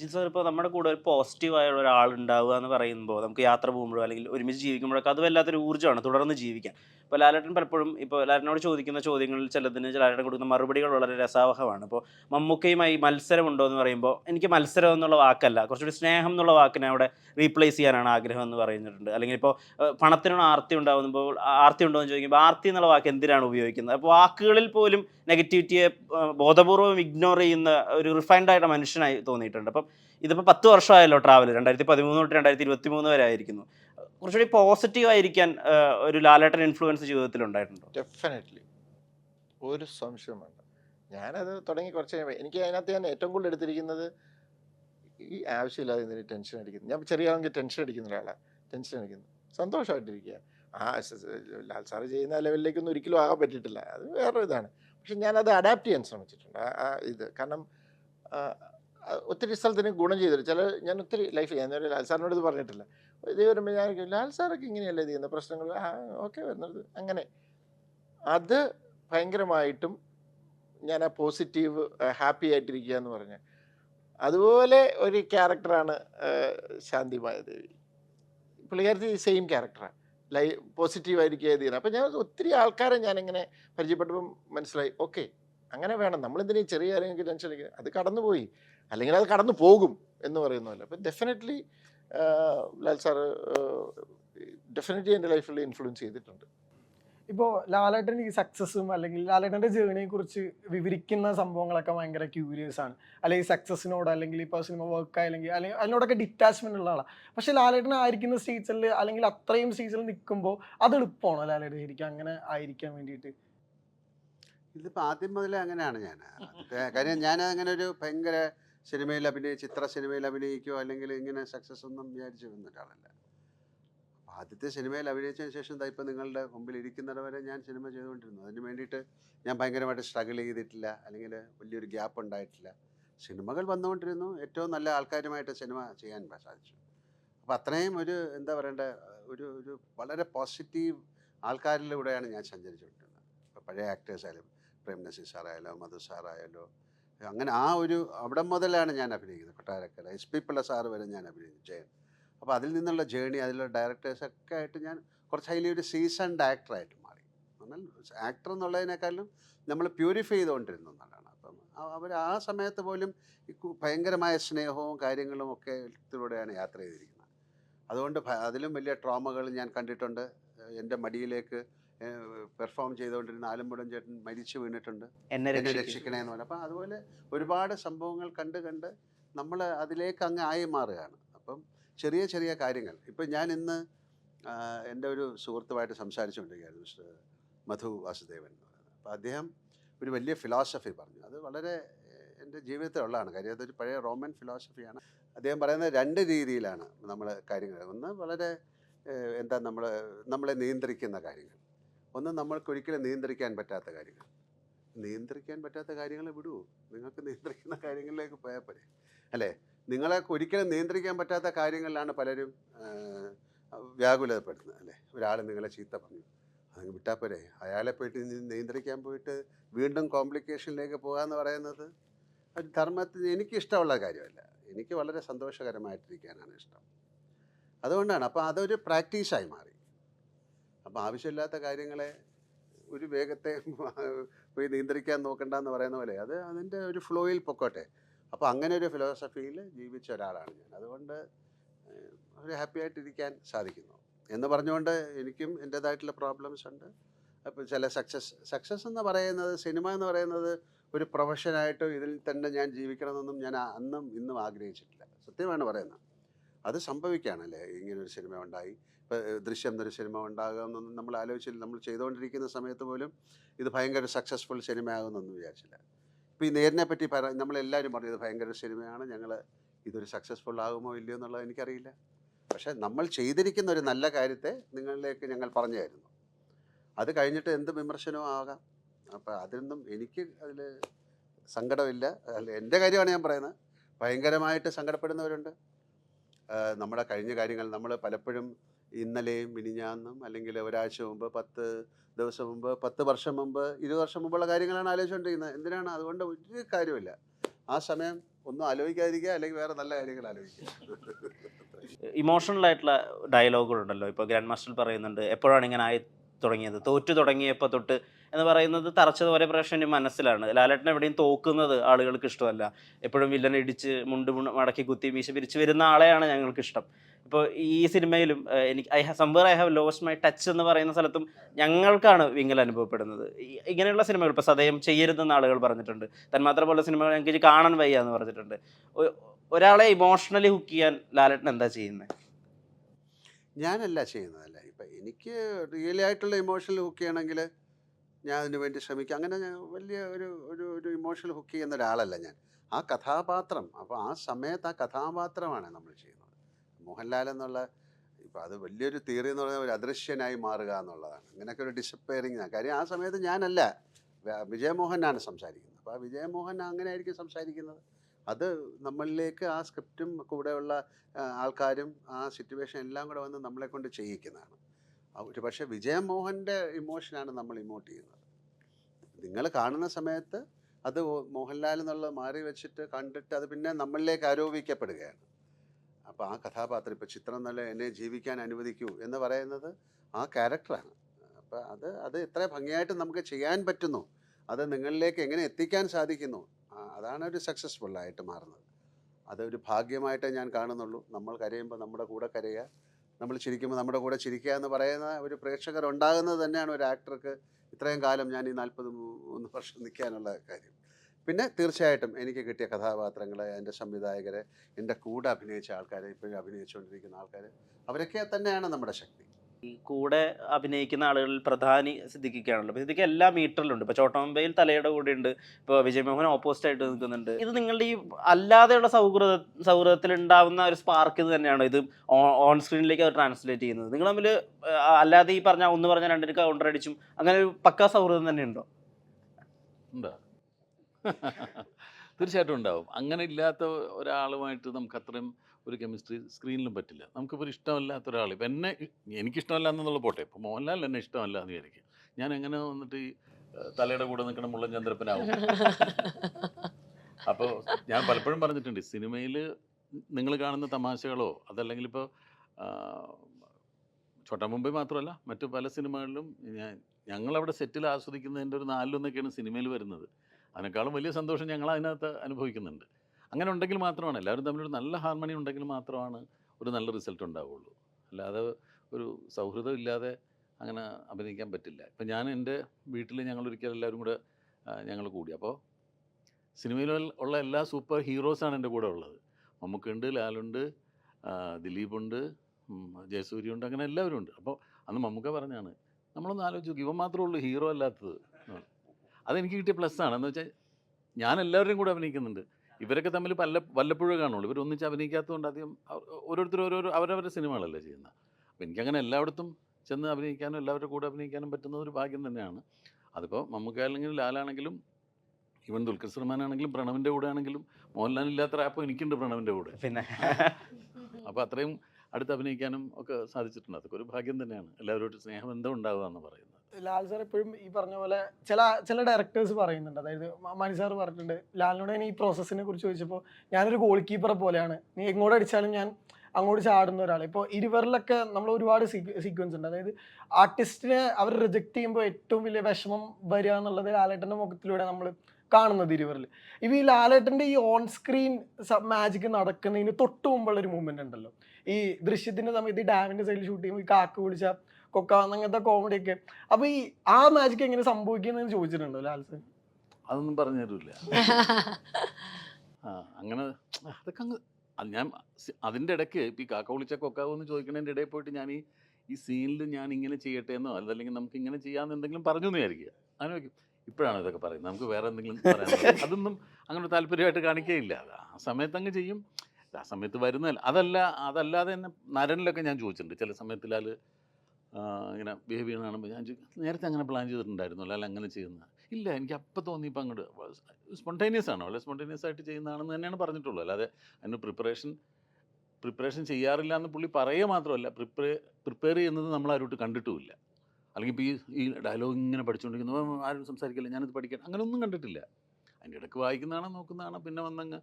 ജിൻ സാർ ഇപ്പോൾ നമ്മുടെ കൂടെ ഒരു പോസിറ്റീവായുള്ള ഒരാൾ ഉണ്ടാവുക എന്ന് പറയുമ്പോൾ നമുക്ക് യാത്ര പോകുമ്പോഴോ അല്ലെങ്കിൽ ഒരുമിച്ച് ജീവിക്കുമ്പോഴൊക്കെ അത് വല്ലാത്തൊരു ഊർജമാണ് തുടർന്ന് ജീവിക്കാൻ. ഇപ്പോൾ ലാലേട്ടൻ പലപ്പോഴും ഇപ്പോൾ ലാലേട്ടനോട് ചോദിക്കുന്ന ചോദ്യങ്ങളിൽ ചിലതിന് ലാലേട്ടൻ കൊടുക്കുന്ന മറുപടികൾ വളരെ രസാവഹമാണ്. ഇപ്പോൾ മമ്മൂക്കയുമായി മത്സരമുണ്ടോ എന്ന് പറയുമ്പോൾ എനിക്ക് മത്സരം എന്നുള്ള വാക്കല്ല കുറച്ചുകൂടി സ്നേഹം എന്നുള്ള വാക്കിനെ അവിടെ റീപ്ലേസ് ചെയ്യാനാണ് ആഗ്രഹം എന്ന് പറയുന്നിട്ടുണ്ട് അല്ലെങ്കിൽ ഇപ്പോൾ പണത്തിനോട് ആർത്തി ഉണ്ടാകുമ്പോൾ ആർത്തി ഉണ്ടോ എന്ന് ചോദിക്കുമ്പോൾ ആർത്തി എന്നുള്ള വാക്ക് എന്തിനാണ് ഉപയോഗിക്കുന്നത്? അപ്പോൾ വാക്കുകളിൽ പോലും നെഗറ്റിവിറ്റിയെ ബോധപൂർവം ഇഗ്നോർ ചെയ്യുന്ന ഒരു റിഫൈൻഡ് ആയിട്ട് മനുഷ്യനായി തോന്നിയിട്ടുണ്ട്. അപ്പം ഇതിപ്പോൾ പത്ത് വർഷമായല്ലോ ട്രാവൽ രണ്ടായിരത്തി പതിമൂന്ന് തൊട്ട് രണ്ടായിരത്തി ഇരുപത്തി മൂന്ന് വരെ ആയിരിക്കുന്നു. കുറച്ചുകൂടി പോസിറ്റീവ് ആയിരിക്കാൻ ഒരു ലാലേട്ടൻ ഇൻഫ്ലുവൻസ് ജീവിതത്തിൽ ഉണ്ടായിട്ടുണ്ടോ ഡെഫിനറ്റ്ലി ഒരു സംശയം ഞാനത് തുടങ്ങി കുറച്ച് എനിക്ക് അതിനകത്ത് ഞാൻ ഏറ്റവും കൂടുതൽ എടുത്തിരിക്കുന്നത് ഈ ആവശ്യമില്ലാതെ ഇതിന് ടെൻഷൻ അടിക്കുന്നു. ഞാൻ ചെറിയ ആണെങ്കിൽ ടെൻഷൻ അടിക്കുന്ന ഒരാളാണ് ടെൻഷൻ അടിക്കുന്നു. സന്തോഷമായിട്ടിരിക്കുക. ആ ലാൽ സാറ് ചെയ്യുന്ന ലെവലിലേക്കൊന്നും ഒരിക്കലും ആകാൻ പറ്റിയിട്ടില്ല. അത് വേറൊരു ഇതാണ്. പക്ഷെ ഞാനത് അഡാപ്റ്റ് ചെയ്യാൻ ശ്രമിച്ചിട്ടുണ്ട്. ആ ഇത്. കാരണം ഒത്തിരി സ്ഥലത്തിന് ഗുണം ചെയ്തിട്ട് ചില ഞാൻ ഒത്തിരി ലൈഫ് ഞാൻ ലാൽ സാറിനോട് ഇത് പറഞ്ഞിട്ടില്ല. ഇത് വരുമ്പോൾ ഞാൻ ലാൽ സാറൊക്കെ ഇങ്ങനെയല്ലേ ഇത് ചെയ്യുന്ന? പ്രശ്നങ്ങൾ? ആ ഓക്കെ വരുന്നത്. അങ്ങനെ. അത് ഭയങ്കരമായിട്ടും ഞാൻ ആ പോസിറ്റീവ് ഹാപ്പി ആയിട്ടിരിക്കുക എന്ന് പറഞ്ഞ. അതുപോലെ ഒരു ക്യാരക്ടറാണ് ശാന്തി മായാദേവി പുള്ളിക്കാരത്തി സെയിം ക്യാരക്ടറാണ് ലൈ പോസിറ്റീവ് ആയിരിക്കുക ചെയ്യുന്നത് അപ്പം ഞാൻ ഒത്തിരി ആൾക്കാരെ ഞാനിങ്ങനെ പരിചയപ്പെട്ടപ്പം മനസ്സിലായി ഓക്കെ അങ്ങനെ വേണം. നമ്മളെന്തിനും ചെറിയ കാര്യങ്ങൾക്ക് ടെൻഷൻ അടിക്കുക അത് കടന്നുപോയി. അല്ലെങ്കിൽ അത് കടന്നു പോകും എന്ന് പറയുന്നതല്ല അപ്പം ഡെഫിനറ്റ്ലി ലാൽ സാറ് ഡെഫിനറ്റ്ലി എന്റെ ലൈഫിൽ ഇൻഫ്ലുവൻസ് ചെയ്തിട്ടുണ്ട്. ഇപ്പോൾ ലാലേട്ടൻ ഈ സക്സസ്സും അല്ലെങ്കിൽ ലാലേട്ടന്റെ ജേണിയെ കുറിച്ച് വിവരിക്കുന്ന സംഭവങ്ങളൊക്കെ ഭയങ്കര ക്യൂരിയസ് ആണ്. അല്ലെങ്കിൽ സക്സസിനോട് അല്ലെങ്കിൽ ഇപ്പോൾ സിനിമ വർക്ക് അല്ലെങ്കിൽ അല്ലെങ്കിൽ അതിനോടൊക്കെ ഡിറ്റാച്ച്മെന്റ് ഉള്ള ആളാണ് പക്ഷേ ലാലേട്ടൻ ആയിരിക്കുന്ന സ്റ്റേജിൽ അല്ലെങ്കിൽ അത്രയും സ്റ്റേജിൽ നിൽക്കുമ്പോൾ അത് എളുപ്പമാണോ ലാലേട്ടൻ ശരിക്കും അങ്ങനെ ആയിരിക്കാൻ വേണ്ടിയിട്ട്? ഇതിപ്പോൾ ആദ്യം മുതലേ അങ്ങനെയാണ് ഞാൻ. കാര്യം ഞാൻ അങ്ങനെ ഒരു ഭയങ്കര സിനിമയിൽ അഭിനയി ചിത്ര സിനിമയിൽ അഭിനയിക്കുകയോ അല്ലെങ്കിൽ ഇങ്ങനെ സക്സസ് ഒന്നും വിചാരിച്ചു വന്ന ഒരാളല്ല അപ്പോൾ ആദ്യത്തെ സിനിമയിൽ അഭിനയിച്ചതിന് ശേഷം ഇപ്പം നിങ്ങളുടെ മുമ്പിൽ ഇരിക്കുന്നവരെ ഞാൻ സിനിമ ചെയ്തുകൊണ്ടിരുന്നു. അതിന് വേണ്ടിയിട്ട് ഞാൻ ഭയങ്കരമായിട്ട് സ്ട്രഗിൾ ചെയ്തിട്ടില്ല അല്ലെങ്കിൽ വലിയൊരു ഗ്യാപ്പ് ഉണ്ടായിട്ടില്ല. സിനിമകൾ വന്നുകൊണ്ടിരുന്നു. ഏറ്റവും നല്ല ആൾക്കാരുമായിട്ട് സിനിമ ചെയ്യാൻ സാധിച്ചു. അപ്പോൾ അത്രയും ഒരു എന്താ പറയണ്ട ഒരു ഒരു വളരെ പോസിറ്റീവ് ആൾക്കാരിലൂടെയാണ് ഞാൻ സഞ്ചരിച്ചുകൊണ്ടിരുന്നത്. ഇപ്പോൾ പഴയ ആക്ടേഴ്സായാലും പ്രേംനസി സാറായാലോ മധു സാറായാലോ അങ്ങനെ ആ ഒരു അവിടെ മുതലാണ് ഞാൻ അഭിനയിക്കുന്നത്. Kottarakkara S P Pillai sir വരെ ഞാൻ അഭിനയിച്ചു ജയൻ. അപ്പോൾ അതിൽ നിന്നുള്ള ജേണി അതിലുള്ള ഡയറക്ടേഴ്സൊക്കെ ആയിട്ട് ഞാൻ കുറച്ച് അതിലെ ഒരു സീസൺഡ് ആക്ടറായിട്ട് മാറി. എന്നാൽ ആക്ടർ എന്നുള്ളതിനേക്കാളും നമ്മൾ പ്യൂരിഫൈ ചെയ്തുകൊണ്ടിരുന്നു എന്നുള്ളതാണ് അപ്പം അവർ ആ സമയത്ത് പോലും ഭയങ്കരമായ സ്നേഹവും കാര്യങ്ങളും ഒക്കെ ഇതിലൂടെയാണ് യാത്ര ചെയ്തിരിക്കുന്നത്. അതുകൊണ്ട് അതിലും വലിയ ട്രോമകൾ ഞാൻ കണ്ടിട്ടുണ്ട്. എന്റെ മടിയിലേക്ക് പെർഫോം ചെയ്തുകൊണ്ടിരുന്ന ആലമ്പുടൻ ചേട്ടൻ മരിച്ചു വീണിട്ടുണ്ട്. എന്നെ രക്ഷിക്കണേ എന്ന് പറഞ്ഞു. അപ്പം അതുപോലെ ഒരുപാട് സംഭവങ്ങൾ കണ്ട് കണ്ട് നമ്മൾ അതിലേക്ക് അങ്ങ് ആയി മാറുകയാണ്. അപ്പം ചെറിയ ചെറിയ കാര്യങ്ങൾ. ഇപ്പം ഞാൻ ഇന്ന് എന്റെ ഒരു സുഹൃത്തുമായിട്ട് സംസാരിച്ചുകൊണ്ടിരിക്കുകയായിരുന്നു മിസ്റ്റർ മധു വാസുദേവൻ എന്ന് പറയുന്നത്. അപ്പോൾ അദ്ദേഹം ഒരു വലിയ ഫിലോസഫി പറഞ്ഞു. അത് വളരെ എന്റെ ജീവിതത്തിലുള്ളതാണ് കാര്യം. അതൊരു പഴയ റോമൻ ഫിലോസഫിയാണ് അദ്ദേഹം പറയുന്നത് രണ്ട് രീതിയിലാണ് നമ്മൾ കാര്യങ്ങൾ. ഒന്ന് വളരെ എന്താ നമ്മൾ നമ്മളെ നിയന്ത്രിക്കുന്ന കാര്യങ്ങൾ. ഒന്ന് നമ്മൾക്ക് ഒരിക്കലും നിയന്ത്രിക്കാൻ പറ്റാത്ത കാര്യങ്ങൾ. നിയന്ത്രിക്കാൻ പറ്റാത്ത കാര്യങ്ങൾ വിടുവോ നിങ്ങൾക്ക് നിയന്ത്രിക്കുന്ന കാര്യങ്ങളിലേക്ക് പോയാൽ പോരെ. അല്ലേ? നിങ്ങളെ ഒരിക്കലും നിയന്ത്രിക്കാൻ പറ്റാത്ത കാര്യങ്ങളിലാണ് പലരും വ്യാകുലതപ്പെടുന്നത് അല്ലേ? ഒരാൾ നിങ്ങളെ ചീത്ത പറഞ്ഞു. അതങ്ങ് വിട്ടാൽ പോരെ. അയാളെ പോയിട്ട് നിയന്ത്രിക്കാൻ പോയിട്ട് വീണ്ടും കോംപ്ലിക്കേഷനിലേക്ക് പോകാമെന്ന് പറയുന്നത് ഒരു ധർമ്മത്തിന് എനിക്കിഷ്ടമുള്ള കാര്യമല്ല. എനിക്ക് വളരെ സന്തോഷകരമായിട്ടിരിക്കാനാണ് ഇഷ്ടം. അതുകൊണ്ടാണ്. അപ്പോൾ അതൊരു പ്രാക്ടീസായി മാറി. അപ്പോൾ ആവശ്യമില്ലാത്ത കാര്യങ്ങളെ ഒരു വേഗത്തെ പോയി നിയന്ത്രിക്കാൻ നോക്കണ്ടെന്ന് പറയുന്ന പോലെ അത് അതിന്റെ ഒരു ഫ്ലോയിൽ പൊക്കോട്ടെ. അപ്പോൾ അങ്ങനെ ഒരു ഫിലോസഫിയിൽ ജീവിച്ച ഒരാളാണ് ഞാൻ. അതുകൊണ്ട് ഒരു ഹാപ്പി ആയിട്ടിരിക്കാൻ സാധിക്കുന്നു. എന്ന് പറഞ്ഞുകൊണ്ട് എനിക്കും എന്റേതായിട്ടുള്ള പ്രോബ്ലംസ് ഉണ്ട്. അപ്പോൾ ചില സക്സസ് സക്സസ് എന്ന് പറയുന്നത് സിനിമ എന്ന് പറയുന്നത് ഒരു പ്രൊഫഷനായിട്ടോ ഇതിൽ തന്നെ ഞാൻ ജീവിക്കണമെന്നൊന്നും ഞാൻ അന്നും ഇന്നും ആഗ്രഹിച്ചിട്ടില്ല. സത്യമാണ് പറയുന്നത്. അത് സംഭവിക്കുകയാണല്ലേ? ഇങ്ങനെ ഒരു സിനിമ ഉണ്ടായി ഇപ്പോൾ ദൃശ്യം എന്നൊരു സിനിമ ഉണ്ടാകുമെന്നൊന്നും നമ്മൾ ആലോചിച്ചില്ല നമ്മൾ ചെയ്തുകൊണ്ടിരിക്കുന്ന സമയത്ത് പോലും ഇത് ഭയങ്കര സക്സസ്ഫുൾ സിനിമയാകുമെന്നൊന്നും വിചാരിച്ചില്ല. ഇപ്പോൾ ഈ നേരിനെ പറ്റി പറ നമ്മളെല്ലാവരും പറഞ്ഞു ഇത് ഭയങ്കര സിനിമയാണ് ഞങ്ങൾ ഇതൊരു സക്സസ്ഫുൾ ആകുമോ ഇല്ലയോ എന്നുള്ളത് എനിക്കറിയില്ല. പക്ഷേ നമ്മൾ ചെയ്തിരിക്കുന്ന ഒരു നല്ല കാര്യത്തെ നിങ്ങളിലേക്ക് ഞങ്ങൾ പറഞ്ഞു തരുന്നു അത് കഴിഞ്ഞിട്ട് എന്ത് വിമർശനവും ആകാം. അപ്പോൾ അതിനൊന്നും എനിക്ക് അതിൽ സങ്കടമില്ല. അല്ല എന്റെ കാര്യമാണ് ഞാൻ പറയുന്നത്. ഭയങ്കരമായിട്ട് സങ്കടപ്പെടുന്നവരുണ്ട്. നമ്മുടെ കഴിഞ്ഞ കാര്യങ്ങൾ നമ്മൾ പലപ്പോഴും ഇന്നലെയും മിനിഞ്ഞാന്നും അല്ലെങ്കിൽ ഒരാഴ്ച മുമ്പ് പത്ത് ദിവസം മുമ്പ് പത്ത് വർഷം മുമ്പ് ഇരുപത് വർഷം മുമ്പുള്ള കാര്യങ്ങളാണ് ആലോചിച്ചുകൊണ്ടിരിക്കുന്നത് എന്തിനാണ്? അതുകൊണ്ട് ഒരു കാര്യമില്ല ആ സമയം ഒന്നും ആലോചിക്കാതിരിക്കുക അല്ലെങ്കിൽ വേറെ നല്ല കാര്യങ്ങൾ ആലോചിക്കുക. ഇമോഷണൽ ആയിട്ടുള്ള ഡയലോഗുകളുണ്ടല്ലോ. ഇപ്പോൾ ഗ്രാൻഡ് മാസ്റ്റർ പറയുന്നുണ്ട് എപ്പോഴാണ് ഇങ്ങനെ ആയി തുടങ്ങിയത്? തോറ്റു തുടങ്ങിയപ്പോൾ തൊട്ട് എന്ന് പറയുന്നത് തറച്ചതുപോലെ പ്രശ്നം മനസ്സിലാണ്. ലാലേട്ടൻ എവിടെയും തോക്കുന്നത് ആളുകൾക്ക് ഇഷ്ടമല്ല. എപ്പോഴും വില്ലൻ ഇടിച്ച് മുണ്ട് മടക്കി കുത്തി മീശ പിരിച്ച് വരുന്ന ആളെയാണ് ഞങ്ങൾക്ക് ഇഷ്ടം ഇപ്പോൾ ഈ സിനിമയിലും എനിക്ക് I somewhere I have lost my touch എന്ന് പറയുന്ന സ്ഥലത്തും ഞങ്ങൾക്കാണ് വിങ്ങൽ അനുഭവപ്പെടുന്നത്. ഇങ്ങനെയുള്ള സിനിമകൾ ഇപ്പോൾ സദയം ചെയ്യരുതെന്ന് ആളുകൾ പറഞ്ഞിട്ടുണ്ട്. തന്മാത്ര പോലെ സിനിമകൾ ഞങ്ങൾക്ക് കാണാൻ വയ്യ എന്ന് പറഞ്ഞിട്ടുണ്ട്. ഒരാളെ ഇമോഷണലി ഹുക്ക് ചെയ്യാൻ ലാലേട്ടൻ എന്താ ചെയ്യുന്നത് ഞാനല്ല ചെയ്യുന്നതല്ല. ഇപ്പം എനിക്ക് റിയലി ആയിട്ടുള്ള ഇമോഷണൽ ഹുക്ക് ചെയ്യണമെങ്കിൽ ഞാൻ അതിന് വേണ്ടി ശ്രമിക്കും. അങ്ങനെ ഞാൻ വലിയ ഒരു ഒരു ഒരു ഇമോഷണൽ ഹുക്ക് ചെയ്യുന്ന ഒരാളല്ല ഞാൻ. ആ കഥാപാത്രം അപ്പോൾ ആ സമയത്ത് ആ കഥാപാത്രമാണ് നമ്മൾ ചെയ്യുന്നത്. മോഹൻലാൽ എന്നുള്ള ഇപ്പം അത് വലിയൊരു തിയറി എന്ന് പറഞ്ഞാൽ ഒരു അദൃശ്യനായി മാറുക എന്നുള്ളതാണ്. അങ്ങനെയൊക്കെ ഒരു ഡിസപ്പയറിങ് കാര്യം ആ സമയത്ത് ഞാനല്ല. വിജയമോഹനാണ് സംസാരിക്കുന്നത്. അപ്പോൾ ആ വിജയമോഹൻ അങ്ങനെ ആയിരിക്കും സംസാരിക്കുന്നത്. അത് നമ്മളിലേക്ക് ആ സ്ക്രിപ്റ്റും കൂടെയുള്ള ആൾക്കാരും ആ സിറ്റുവേഷൻ എല്ലാം കൂടെ വന്ന് നമ്മളെ കൊണ്ട് ചെയ്യിക്കുന്നതാണ്. ഒരു പക്ഷേ വിജയമോഹന്റെ ഇമോഷനാണ് നമ്മൾ ഇമോട്ട് ചെയ്യുന്നത്. നിങ്ങൾ കാണുന്ന സമയത്ത് അത് മോഹൻലാൽ എന്നുള്ളത് മാറി വെച്ചിട്ട് കണ്ടിട്ട് അത് പിന്നെ നമ്മളിലേക്ക് ആരോപിക്കപ്പെടുകയാണ്. അപ്പോൾ ആ കഥാപാത്രം ഇപ്പോൾ ചിത്രം നല്ല എന്നെ ജീവിക്കാൻ അനുവദിക്കൂ എന്ന് പറയുന്നത് ആ ക്യാരക്ടറാണ് അപ്പോൾ അത് അത് എത്ര ഭംഗിയായിട്ട് നമുക്ക് ചെയ്യാൻ പറ്റുന്നു അത് നിങ്ങളിലേക്ക് എങ്ങനെ എത്തിക്കാൻ സാധിക്കുന്നു അതാണ് ഒരു സക്സസ്ഫുള്ളായിട്ട് മാറുന്നത്. അതൊരു ഭാഗ്യമായിട്ടേ ഞാൻ കാണുന്നുള്ളൂ. നമ്മൾ കരയുമ്പോൾ നമ്മുടെ കൂടെ കരയുക നമ്മൾ ചിരിക്കുമ്പോൾ നമ്മുടെ കൂടെ ചിരിക്കുക എന്ന് പറയുന്ന ഒരു പ്രേക്ഷകർ ഉണ്ടാകുന്നത് തന്നെയാണ് ഒരു ആക്ടർക്ക് ഇത്രയും കാലം ഞാൻ ഈ നാൽപ്പത് മൂന്ന് വർഷം നിൽക്കാനുള്ള കാര്യം. പിന്നെ തീർച്ചയായിട്ടും എനിക്ക് കിട്ടിയ കഥാപാത്രങ്ങളെ എന്റെ സംവിധായകരെ എന്റെ കൂടെ അഭിനയിച്ച ആൾക്കാരെ ഇപ്പോഴും അഭിനയിച്ചുകൊണ്ടിരിക്കുന്ന ആൾക്കാർ അവരൊക്കെ തന്നെയാണ് നമ്മുടെ ശക്തി. ഈ കൂടെ അഭിനയിക്കുന്ന ആളുകളിൽ പ്രധാനി സിദ്ദിഖിക്കാണല്ലോ അപ്പോൾ സിദ്ദിഖ് എല്ലാ മീറ്ററിലുണ്ട്. ഇപ്പോൾ ചോട്ടമ്പയിൽ തലയുടെ കൂടെ ഉണ്ട് ഇപ്പോൾ വിജയമോഹൻ ഓപ്പോസിറ്റ് ആയിട്ട് നിൽക്കുന്നുണ്ട്. ഇത് നിങ്ങളുടെ ഈ അല്ലാതെയുള്ള സൗഹൃദ സൗഹൃദത്തിൽ ഉണ്ടാവുന്ന ഒരു സ്പാർക്ക് ഇത് തന്നെയാണോ? ഇത് ഓൺ സ്ക്രീനിലേക്ക് അത് ട്രാൻസ്ലേറ്റ് ചെയ്യുന്നത്. നിങ്ങൾ തമ്മിൽ അല്ലാതെ ഈ പറഞ്ഞ ഒന്ന് പറഞ്ഞ രണ്ടിന് കൗണ്ടർ അടിച്ചും അങ്ങനെ ഒരു പക്കാ സൗഹൃദം തന്നെ ഉണ്ടോ ഉണ്ടോ. തീർച്ചയായിട്ടും ഉണ്ടാവും. അങ്ങനെ ഇല്ലാത്ത ഒരാളുമായിട്ട് നമുക്ക് അത്രയും ഒരു കെമിസ്ട്രി സ്ക്രീനിലും പറ്റില്ല. നമുക്കിപ്പോൾ ഒരു ഇഷ്ടമല്ലാത്ത ഒരാൾ ഇപ്പം എന്നെ എനിക്കിഷ്ടമല്ല എന്നുള്ള പോട്ടെ. ഇപ്പോൾ മോഹൻലാൽ എന്നെ ഇഷ്ടമല്ല എന്ന് വിചാരിക്കും. ഞാൻ എങ്ങനെ വന്നിട്ട് തലയുടെ കൂടെ നിൽക്കണ മുള്ളൻ ചന്ദ്രപ്പനാവും? അപ്പോൾ ഞാൻ പലപ്പോഴും പറഞ്ഞിട്ടുണ്ട് സിനിമയിൽ നിങ്ങൾ കാണുന്ന തമാശകളോ അതല്ലെങ്കിൽ ഇപ്പോൾ ചോട്ടാ മുംബൈ മാത്രമല്ല മറ്റു പല സിനിമകളിലും ഞാൻ ഞങ്ങളവിടെ സെറ്റിൽ ആസ്വദിക്കുന്നതിന്റെ ഒരു നാലിലൊന്നൊക്കെയാണ് സിനിമയിൽ വരുന്നത്. അതിനേക്കാളും വലിയ സന്തോഷം ഞങ്ങൾ അതിനകത്ത് അനുഭവിക്കുന്നുണ്ട്. അങ്ങനെ ഉണ്ടെങ്കിൽ മാത്രമാണ്. എല്ലാവരും തമ്മിലൊരു നല്ല ഹാർമണി ഉണ്ടെങ്കിൽ മാത്രമാണ് ഒരു നല്ല റിസൾട്ട് ഉണ്ടാവുള്ളൂ. അല്ലാതെ ഒരു സൗഹൃദം ഇല്ലാതെ അങ്ങനെ അഭിനയിക്കാൻ പറ്റില്ല. ഇപ്പം ഞാൻ എന്റെ വീട്ടിൽ ഞങ്ങൾ ഒരിക്കൽ എല്ലാവരും കൂടെ ഞങ്ങൾ കൂടി. അപ്പോൾ സിനിമയിൽ ഉള്ള എല്ലാ സൂപ്പർ ഹീറോസാണ് എന്റെ കൂടെ ഉള്ളത്. മമ്മൂക്കുണ്ട് ലാലുണ്ട് ദിലീപുണ്ട് ജയസൂര്യുണ്ട് അങ്ങനെ എല്ലാവരും ഉണ്ട്. അപ്പോൾ അന്ന് മമ്മൂക്ക പറഞ്ഞാണ് നമ്മളൊന്ന് ആലോചിച്ച് നോക്കി ഇവൻ മാത്രമേ ഉള്ളൂ ഹീറോ അല്ലാത്തത്. അതെനിക്ക് കിട്ടിയ പ്ലസ് ആണ്. എന്ന് വെച്ചാൽ ഞാൻ എല്ലാവരുടെയും കൂടെ അഭിനയിക്കുന്നുണ്ട്. ഇവരൊക്കെ തമ്മിൽ പല വല്ലപ്പോഴേ കാണുള്ളൂ. ഇവർ ഒന്നിച്ച് അഭിനയിക്കാത്തതുകൊണ്ട് അധികം ഓരോരുത്തരും ഓരോരോ അവരവരുടെ സിനിമകളല്ലേ ചെയ്യുന്നത്. അപ്പോൾ എനിക്കങ്ങനെ എല്ലായിടത്തും ചെന്ന് അഭിനയിക്കാനും എല്ലാവരുടെ കൂടെ അഭിനയിക്കാനും പറ്റുന്ന ഒരു ഭാഗ്യം തന്നെയാണ്. അതിപ്പോൾ മമ്മൂക്കായാലെങ്കിലും ലാലാണെങ്കിലും ഇവൻ ദുൽഖർ സൽമാനാണെങ്കിലും പ്രണവിന്റെ കൂടെ ആണെങ്കിലും മോഹൻലാൽ ഇല്ലാത്ത റാപ്പോ എനിക്കുണ്ട് പ്രണവിന്റെ കൂടെ. പിന്നെ. അപ്പോൾ അത്രയും അടുത്ത് അഭിനയിക്കാനും ഒക്കെ സാധിച്ചിട്ടുണ്ട്. അതൊക്കെ ഒരു ഭാഗ്യം തന്നെയാണ്. എല്ലാവരോടും സ്നേഹബന്ധം ഉണ്ടാവുക എന്ന് പറയുന്നത്. ലാൽ സാർ എപ്പോഴും ഈ പറഞ്ഞ പോലെ ചില ചില ഡയറക്ടേഴ്സ് പറയുന്നുണ്ട്. അതായത് മണി സാർ പറഞ്ഞിട്ടുണ്ട് ലാലിനോട് ഞാൻ ഈ പ്രോസസ്സിനെ കുറിച്ച് ചോദിച്ചപ്പോൾ ഞാനൊരു ഗോൾ കീപ്പറെ പോലെയാണ്. നീ എങ്ങോട്ട് അടിച്ചാലും ഞാൻ അങ്ങോട്ട് ചാടുന്ന ഒരാൾ ഇപ്പോൾ ഇരുവരിലൊക്കെ നമ്മൾ ഒരുപാട് സീക്വൻസ് ഉണ്ട്. അതായത് ആർട്ടിസ്റ്റിനെ അവർ റിജക്ട് ചെയ്യുമ്പോൾ ഏറ്റവും വലിയ വിഷമം വരിക എന്നുള്ളത് ലാലേട്ടന്റെ മുഖത്തിലൂടെ നമ്മൾ കാണുന്നത് ഇരുവരിൽ ഇപ്പം ഈ ലാലേട്ടന്റെ ഈ ഓൺ സ്ക്രീൻ മാജിക് നടക്കുന്നതിന് തൊട്ട് മുമ്പുള്ള ഒരു മൂവ്മെന്റ് ഉണ്ടല്ലോ. ഈ ദൃശ്യത്തിന്റെ സമയത്ത് ഈ ഡാമിന്റെ സൈഡിൽ ഷൂട്ട് ചെയ്യുമ്പോൾ ഈ കാക്ക പിടിച്ച കൊക്ക അങ്ങനത്തെ കോമഡി ഒക്കെ. അപ്പൊ ഈ ആ മാജിക് എങ്ങനെ സംഭവിക്കുന്നതെന്ന് ചോദിച്ചിട്ടുണ്ടോ ലാൽസൻ അതൊന്നും പറഞ്ഞു തരില്ല. ആ അങ്ങനെ അതൊക്കെ അങ്ങ് ഞാൻ അതിന്റെ ഇടയ്ക്ക് ഈ കാക്ക വിളിച്ച കൊക്കാവോ എന്ന് ചോദിക്കുന്നതിന്റെ ഇടയിൽ പോയിട്ട് ഞാൻ ഈ ഈ സീനിൽ ഞാൻ ഇങ്ങനെ ചെയ്യട്ടെ എന്നോ അല്ലെങ്കിൽ നമുക്ക് ഇങ്ങനെ ചെയ്യാമെന്ന് എന്തെങ്കിലും പറഞ്ഞു എന്ന് വിചാരിക്കുക. അങ്ങനെ നോക്കി ഇപ്പോഴാണ് ഇതൊക്കെ പറയുന്നത്? നമുക്ക് വേറെ എന്തെങ്കിലും പറയാൻ അതൊന്നും അങ്ങനെ താല്പര്യമായിട്ട് കാണിക്കുകയില്ല ആ സമയത്ത് അങ്ങ് ചെയ്യും. ആ സമയത്ത് വരുന്നതല്ല അതല്ല അതല്ലാതെ തന്നെ നരനിലൊക്കെ ഞാൻ ചോദിച്ചിട്ടുണ്ട്. ചില സമയത്തിൽ ലാൽ ആ, ഇങ്ങനെ ബിഹേവ് ചെയ്യുന്ന കാണുമ്പോൾ ഞാൻ നേരത്തെ അങ്ങനെ പ്ലാൻ ചെയ്തിട്ടുണ്ടായിരുന്നു അല്ല അങ്ങനെ ചെയ്യുന്ന? ഇല്ല എനിക്ക് അപ്പം തോന്നി ഇപ്പം അങ്ങോട്ട് സ്പോണ്ടേനിയസ് ആണ്. വളരെ സ്പോണ്ടേനിയസ് ആയിട്ട് ചെയ്യുന്നതാണെന്ന് തന്നെയാണ് പറഞ്ഞിട്ടുള്ളൂ അല്ലാതെ അതിന് പ്രിപ്പറേഷൻ പ്രിപ്പറേഷൻ ചെയ്യാറില്ല എന്ന് പുള്ളി പറയുക മാത്രമല്ല പ്രിപ്പയർ പ്രിപ്പയർ ചെയ്യുന്നത് നമ്മൾ ആരോട്ട് കണ്ടിട്ടുമില്ല. അല്ലെങ്കിൽ ഇപ്പോൾ ഈ ഈ ഡയലോഗ് ഇങ്ങനെ പഠിച്ചുകൊണ്ടിരിക്കുന്നു ആരും സംസാരിക്കില്ല ഞാനിത് പഠിക്കാൻ അങ്ങനെയൊന്നും കണ്ടിട്ടില്ല. അതിന്റെ ഇടയ്ക്ക് വായിക്കുന്നതാണോ നോക്കുന്നതാണോ പിന്നെ വന്നങ്ങ്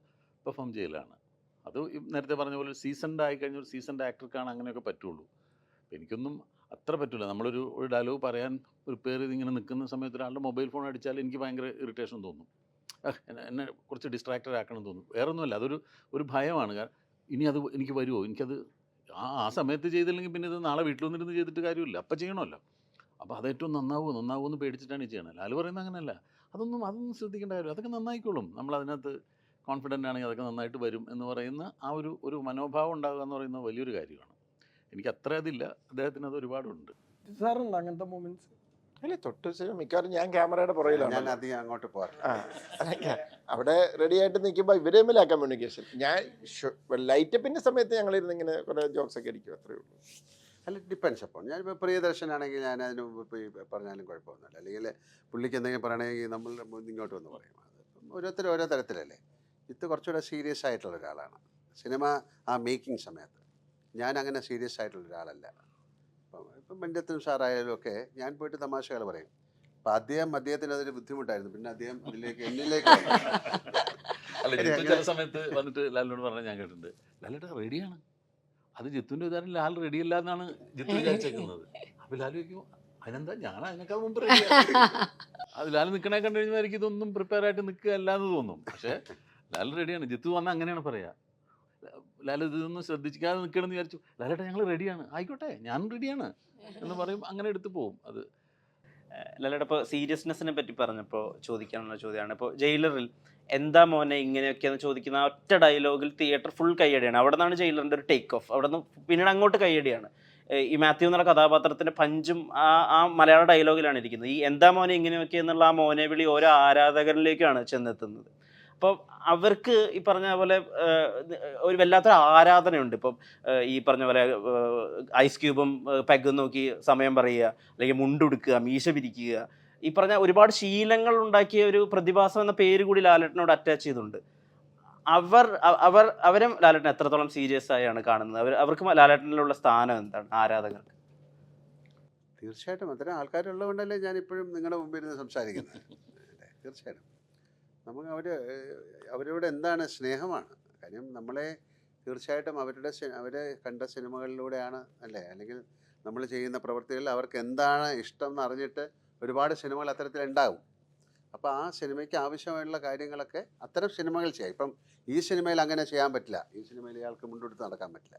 പെർഫോം ചെയ്യലാണ്. അത് നേരത്തെ പറഞ്ഞ പോലെ സീസൺഡ് ആയി കഴിഞ്ഞ ഒരു സീസൺഡ് ആക്ടർക്കാണ് അങ്ങനെയൊക്കെ പറ്റുള്ളൂ. എനിക്കൊന്നും അത്ര പറ്റില്ല നമ്മളൊരു ഒരു ഡയലോഗ് പറയാൻ പ്രിപ്പയർ ചെയ്ത് ഇങ്ങനെ നിൽക്കുന്ന സമയത്ത് ഒരാളുടെ മൊബൈൽ ഫോൺ അടിച്ചാൽ എനിക്ക് ഭയങ്കര ഇറിറ്റേഷൻ തോന്നും. എന്നെ- കുറച്ച് ഡിസ്ട്രാക്റ്റഡ് ആക്കണം തോന്നും. വേറെ ഒന്നുമല്ല അതൊരു ഒരു ഭയമാണ്. കാരണം ഇനി അത് എനിക്ക് വരുമോ എനിക്കത് ആ ആ സമയത്ത് ചെയ്തില്ലെങ്കിൽ പിന്നെ ഇത് നാളെ വീട്ടിൽ വന്നിരുന്ന് ചെയ്തിട്ട് കാര്യമില്ല. അപ്പം ചെയ്യണമല്ലോ. അപ്പോൾ അത് ഏറ്റവും നന്നാവുമോ നന്നാവുമോ എന്ന് പേടിച്ചിട്ടാണ് ഈ ചെയ്യണത്. ലാൽ പറയുന്നത് അങ്ങനെയല്ല. അതൊന്നും അതൊന്നും ശ്രദ്ധിക്കേണ്ട കാര്യമില്ല. അതൊക്കെ നന്നായിക്കോളും. നമ്മൾ അതിനകത്ത് കോൺഫിഡന്റ് ആണെങ്കിൽ അതൊക്കെ നന്നായിട്ട് വരും എന്ന് പറയുന്ന ആ ഒരു ഒരു മനോഭാവം ഉണ്ടാകുക എന്ന് പറയുന്നത് വലിയൊരു കാര്യമാണ്. എനിക്ക് അത്ര അതില്ല. അദ്ദേഹത്തിന് അത് ഒരുപാടുണ്ട്. സാറുണ്ടോ അങ്ങനത്തെ മൂമെന്റ്സ്? അല്ലേ തൊട്ട് മിക്കവാറും ഞാൻ ക്യാമറയുടെ പുറകിലാണ് ഞാൻ അധികം അങ്ങോട്ട് പോകാറില്ല. അവിടെ റെഡി ആയിട്ട് നിൽക്കുമ്പോൾ ഇവരെ തമ്മിലാ കമ്മ്യൂണിക്കേഷൻ ഞാൻ ലൈറ്റപ്പിന്റെ സമയത്ത് ഞങ്ങളിരുന്ന് ഇങ്ങനെ കുറേ ജോക്സ് ഒക്കെ അടിക്കും അത്രേ ഉള്ളൂ. അല്ല ഡിപ്പെൻസ് അപ്പോൾ ഞാനിപ്പോൾ പ്രിയദർശനാണെങ്കിൽ ഞാൻ അതിന് മുമ്പ് ഇപ്പോൾ ഈ പറഞ്ഞാലും കുഴപ്പമൊന്നുമില്ല. അല്ലെങ്കിൽ പുള്ളിക്ക് എന്തെങ്കിലും പറയണമെങ്കിൽ നമ്മൾ ഇങ്ങോട്ട് വന്ന് പറയും. അത് ഓരോരുത്തർ ഓരോ തരത്തിലല്ലേ. ഇത് കുറച്ചുകൂടെ സീരിയസ് ആയിട്ടുള്ള ഒരാളാണ്. സിനിമ ആ മേക്കിംഗ് സമയത്ത്. ഞാൻ അങ്ങനെ സീരിയസ് ആയിട്ടുള്ള ഒരാളല്ല. ഇപ്പം ഇപ്പം മന്യത്തും സാറായാലും ഒക്കെ ഞാൻ പോയിട്ട് തമാശകൾ പറയും. അപ്പം അദ്ദേഹം അദ്ദേഹത്തിന് അതൊരു ബുദ്ധിമുട്ടായിരുന്നു. പിന്നെ അദ്ദേഹം അതിലേക്ക് എന്നിലേക്ക് അല്ല ജിത്തു ചില സമയത്ത് വന്നിട്ട് ലാലിനോട് പറഞ്ഞാൽ ഞാൻ കേട്ടിട്ടുണ്ട്. ലാലേട്ട റെഡിയാണ്. അത് ജിത്തുവിന്റെ ഉദാഹരണം ലാൽ റെഡി അല്ല എന്നാണ് ജിത്തു വിചാരിച്ചേക്കുന്നത്. അപ്പോൾ ലാൽ ചോദിക്കും അതിനെന്താ? ഞാൻ അതിനേക്കാൾ മുമ്പ് ready ആണ്." അത് ലാൽ നിൽക്കണേ കണ്ടു കഴിഞ്ഞാൽ എനിക്ക് ഇതൊന്നും പ്രിപ്പയർ ആയിട്ട് നിൽക്കുക അല്ലാന്ന് തോന്നും. പക്ഷേ ലാൽ റെഡിയാണ് ജിത്തു വന്നാൽ അങ്ങനെയാണ് പറയാ. ലാൽ ഇതൊന്നും ശ്രദ്ധിക്കാതെ നിൽക്കണമെന്ന് വിചാരിച്ചു. ലാലേട്ട ഞങ്ങൾ റെഡിയാണ് ആയിക്കോട്ടെ ഞാൻ റെഡിയാണ് എന്ന് പറയും അങ്ങനെ എടുത്തു പോകും അത്. ലാലേട്ട ഇപ്പോൾ സീരിയസ്നെസ്സിനെ പറ്റി പറഞ്ഞപ്പോൾ ചോദിക്കാനുള്ള ചോദ്യമാണ്. ഇപ്പോൾ ജയിലറിൽ എന്താ മോനെ ഇങ്ങനെയൊക്കെയെന്ന് ചോദിക്കുന്ന ഒറ്റ ഡയലോഗിൽ തിയേറ്റർ ഫുൾ കയ്യടിയാണ്. അവിടെ നിന്നാണ് ജയിലറിന്റെ ഒരു ടേക്ക് ഓഫ് അവിടെ നിന്ന് പിന്നീട് അങ്ങോട്ട് കയ്യടിയാണ്. ഈ മാത്യു എന്നുള്ള കഥാപാത്രത്തിന്റെ പഞ്ചും ആ ആ മലയാള ഡയലോഗിലാണ് ഇരിക്കുന്നത്. ഈ എന്താ മോനെ ഇങ്ങനെയൊക്കെ എന്നുള്ള ആ മോനെ വിളി ഓരോ ആരാധകരിലേക്കാണ് ചെന്നെത്തുന്നത്. അപ്പോൾ അവർക്ക് ഈ പറഞ്ഞ പോലെ ഒരു വല്ലാത്തൊരു ആരാധനയുണ്ട്. ഇപ്പം ഈ പറഞ്ഞ പോലെ ഐസ് ക്യൂബും പെഗ് നോക്കി സമയം പറയുക അല്ലെങ്കിൽ മുണ്ടുടുക്കുക മീശ പിരിക്കുക ഈ പറഞ്ഞ ഒരുപാട് ശീലങ്ങൾ ഉണ്ടാക്കിയ ഒരു പ്രതിഭാസം എന്ന പേര് കൂടി ലാലട്ടനോട് അറ്റാച്ച് ചെയ്തിട്ടുണ്ട്. അവർ അവർ അവരും ലാലട്ടൻ എത്രത്തോളം സീരിയസ് ആയാണ് കാണുന്നത്? അവർ അവർക്ക് ലാലട്ടനിലുള്ള സ്ഥാനം എന്താണ്? ആരാധകർക്ക്? തീർച്ചയായിട്ടും. അത്തരം ആൾക്കാരുള്ളതുകൊണ്ടല്ലേ ഞാൻ ഇപ്പോഴും നിങ്ങളുടെ മുമ്പിൽ നിന്ന് സംസാരിക്കുന്നത്? തീർച്ചയായിട്ടും. നമുക്ക് അവർ അവരോട് എന്താണ് സ്നേഹമാണ്? കാര്യം നമ്മളെ തീർച്ചയായിട്ടും അവരുടെ അവരെ കണ്ട സിനിമകളിലൂടെയാണ് അല്ലേ? അല്ലെങ്കിൽ നമ്മൾ ചെയ്യുന്ന പ്രവൃത്തികളിൽ അവർക്ക് എന്താണ് ഇഷ്ടം എന്ന് അറിഞ്ഞിട്ട് ഒരുപാട് സിനിമകൾ അത്തരത്തിലുണ്ടാവും അപ്പോൾ ആ സിനിമയ്ക്ക് ആവശ്യമായിട്ടുള്ള കാര്യങ്ങളൊക്കെ അത്തരം സിനിമകൾ ചെയ്യാം. ഇപ്പം ഈ സിനിമയിൽ അങ്ങനെ ചെയ്യാൻ പറ്റില്ല. ഈ സിനിമയിൽ ഇയാൾക്ക് മുണ്ടെടുത്ത് നടക്കാൻ പറ്റില്ല.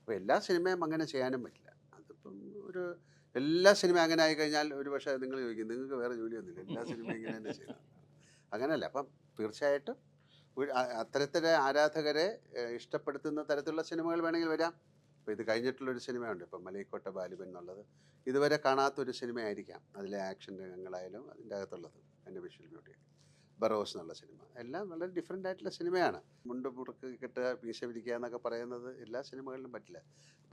അപ്പോൾ എല്ലാ സിനിമയും അങ്ങനെ ചെയ്യാനും പറ്റില്ല. അതിപ്പം ഒരു എല്ലാ സിനിമയും അങ്ങനെ ആയിക്കഴിഞ്ഞാൽ ഒരു പക്ഷേ നിങ്ങൾ ചോദിക്കും നിങ്ങൾക്ക് വേറെ ജോലിയൊന്നുമില്ല എല്ലാ സിനിമയും ഇങ്ങനെ തന്നെ ചെയ്യണം അങ്ങനെയല്ല അപ്പം തീർച്ചയായിട്ടും അത്തരത്തിലെ ആരാധകരെ ഇഷ്ടപ്പെടുത്തുന്ന തരത്തിലുള്ള സിനിമകൾ വേണമെങ്കിൽ വരാം. ഇപ്പോൾ ഇത് കഴിഞ്ഞിട്ടുള്ളൊരു സിനിമയുണ്ട്. ഇപ്പം മലയിക്കോട്ട ബാലുബൻ എന്നുള്ളത്. ഇതുവരെ കാണാത്തൊരു സിനിമയായിരിക്കാം. അതിലെ ആക്ഷൻ രംഗങ്ങളായാലും അതിന്റെ അകത്തുള്ളത്. അതിന്റെ വിഷ്വൽ ബ്യൂട്ടി. ബറോസ് എന്നുള്ള സിനിമ. എല്ലാം വളരെ ഡിഫറെന്റ് ആയിട്ടുള്ള സിനിമയാണ്. മുണ്ട് മുറുക്ക് കിട്ടുക പീശ പിരിക്കുക എന്നൊക്കെ പറയുന്നത് എല്ലാ സിനിമകളിലും പറ്റില്ല.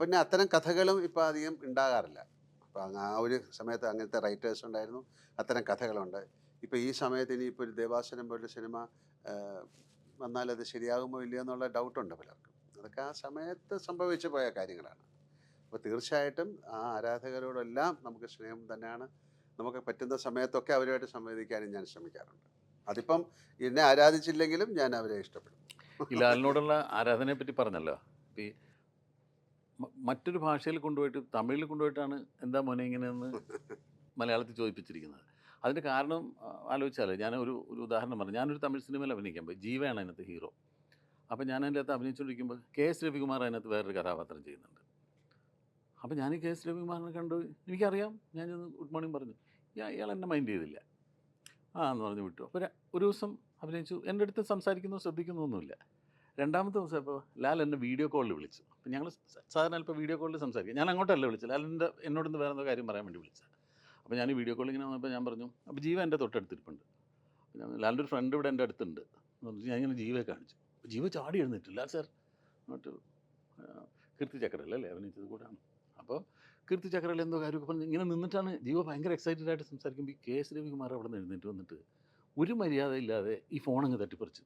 പിന്നെ അത്തരം കഥകളും ഇപ്പോൾ അധികം ഉണ്ടാകാറില്ല. അപ്പോൾ ആ ഒരു സമയത്ത് അങ്ങനത്തെ റൈറ്റേഴ്സ് ഉണ്ടായിരുന്നു. അത്തരം കഥകളുണ്ട്. ഇപ്പോൾ ഈ സമയത്ത് ഇനിയിപ്പോൾ ഒരു ദേവാസുരം പോലുള്ള സിനിമ വന്നാൽ അത് ശരിയാകുമോ ഇല്ലയോ എന്നുള്ള ഡൗട്ടുണ്ട് പലർക്കും. അതൊക്കെ ആ സമയത്ത് സംഭവിച്ചു പോയ കാര്യങ്ങളാണ്. അപ്പോൾ തീർച്ചയായിട്ടും ആ ആരാധകരോടെല്ലാം നമുക്ക് സ്നേഹം തന്നെയാണ്. നമുക്ക് പറ്റുന്ന സമയത്തൊക്കെ അവരുമായിട്ട് സംവദിക്കാനും ഞാൻ ശ്രമിക്കാറുണ്ട്. അതിപ്പം എന്നെ ആരാധിച്ചില്ലെങ്കിലും ഞാൻ അവരെ ഇഷ്ടപ്പെടും. ഈ ലാലിനോടുള്ള ആരാധനയെ പറ്റി പറഞ്ഞല്ലോ. ഈ മറ്റൊരു ഭാഷയിൽ കൊണ്ടുപോയിട്ട് തമിഴിൽ കൊണ്ടുപോയിട്ടാണ് എന്താ മോനെ ഇങ്ങനെയെന്ന് മലയാളത്തിൽ ചോദിപ്പിച്ചിരിക്കുന്നത്? അതിന്റെ കാരണം ആലോചിച്ചാൽ ഞാൻ ഒരു ഒരു ഉദാഹരണം പറഞ്ഞു. ഞാനൊരു തമിഴ് സിനിമയിൽ അഭിനയിക്കാൻ പോയി. ജീവയാണ് അതിനകത്ത് ഹീറോ. അപ്പോൾ ഞാൻ അതിന്റെ അകത്ത് അഭിനയിച്ചുകൊണ്ടിരിക്കുമ്പോൾ കെ എസ് രവികുമാർ അതിനകത്ത് വേറൊരു കഥാപാത്രം ചെയ്യുന്നുണ്ട്. അപ്പോൾ ഞാൻ കെ എസ് രവികുമാറിനെ കണ്ടു. എനിക്കറിയാം. ഞാൻ ഗുഡ് മോർണിംഗ് പറഞ്ഞു. ഇയാൾ എന്നെ മൈൻഡ് ചെയ്തില്ല. ആ എന്ന് പറഞ്ഞ് വിട്ടു. അപ്പോൾ ഒരു ദിവസം അഭിനയിച്ചു. എന്റെ അടുത്ത് സംസാരിക്കുന്നു ശ്രദ്ധിക്കുന്നു ഒന്നുമില്ല. രണ്ടാമത്തെ ദിവസം ഇപ്പോൾ ലാൽ എന്നെ വീഡിയോ കോളിൽ വിളിച്ചു. അപ്പം ഞങ്ങൾ സാധാരണ ഇപ്പോൾ വീഡിയോ കോളിൽ സംസാരിക്കും. ഞാൻ അങ്ങോട്ടല്ല വിളിച്ചത്. ലാലിന്റെ എന്നോടൊന്ന് വേറെ എന്തോ കാര്യം പറയാൻ വേണ്ടി വിളിച്ചത് അപ്പോൾ ഞാൻ ഈ വീഡിയോ കോളിൽ ഇങ്ങനെ വന്നപ്പോൾ ഞാൻ പറഞ്ഞു അപ്പോൾ ജീവ എന്റെ തൊട്ടടുത്തിരിപ്പുണ്ട്. ഞാൻ ലാലിന്റെ ഒരു ഫ്രണ്ട് ഇവിടെ എന്റെ അടുത്തുണ്ട്. ഞാൻ ഇങ്ങനെ ജീവയെ കാണിച്ചു. ജീവ ചാടി എഴുന്നിട്ടില്ല സർ എന്നിട്ട് കീർത്തി ചക്രല്ലേ അല്ലേ? അഭിനയിച്ചത് കൂടാണ് അപ്പോൾ കീർത്തി ചക്രയിൽ എന്തോ കാര്യമൊക്കെ പറഞ്ഞ് ഇങ്ങനെ നിന്നിട്ടാണ് ജീവ ഭയങ്കര എക്സൈറ്റഡ് ആയിട്ട് സംസാരിക്കുമ്പോൾ ഈ കെ എസ് രവികുമാർ അവിടെ നിന്ന് എഴുന്നേറ്റ് വന്നിട്ട് ഒരു മര്യാദ ഇല്ലാതെ ഈ ഫോൺ അങ്ങ് തട്ടിപ്പറിച്ചു.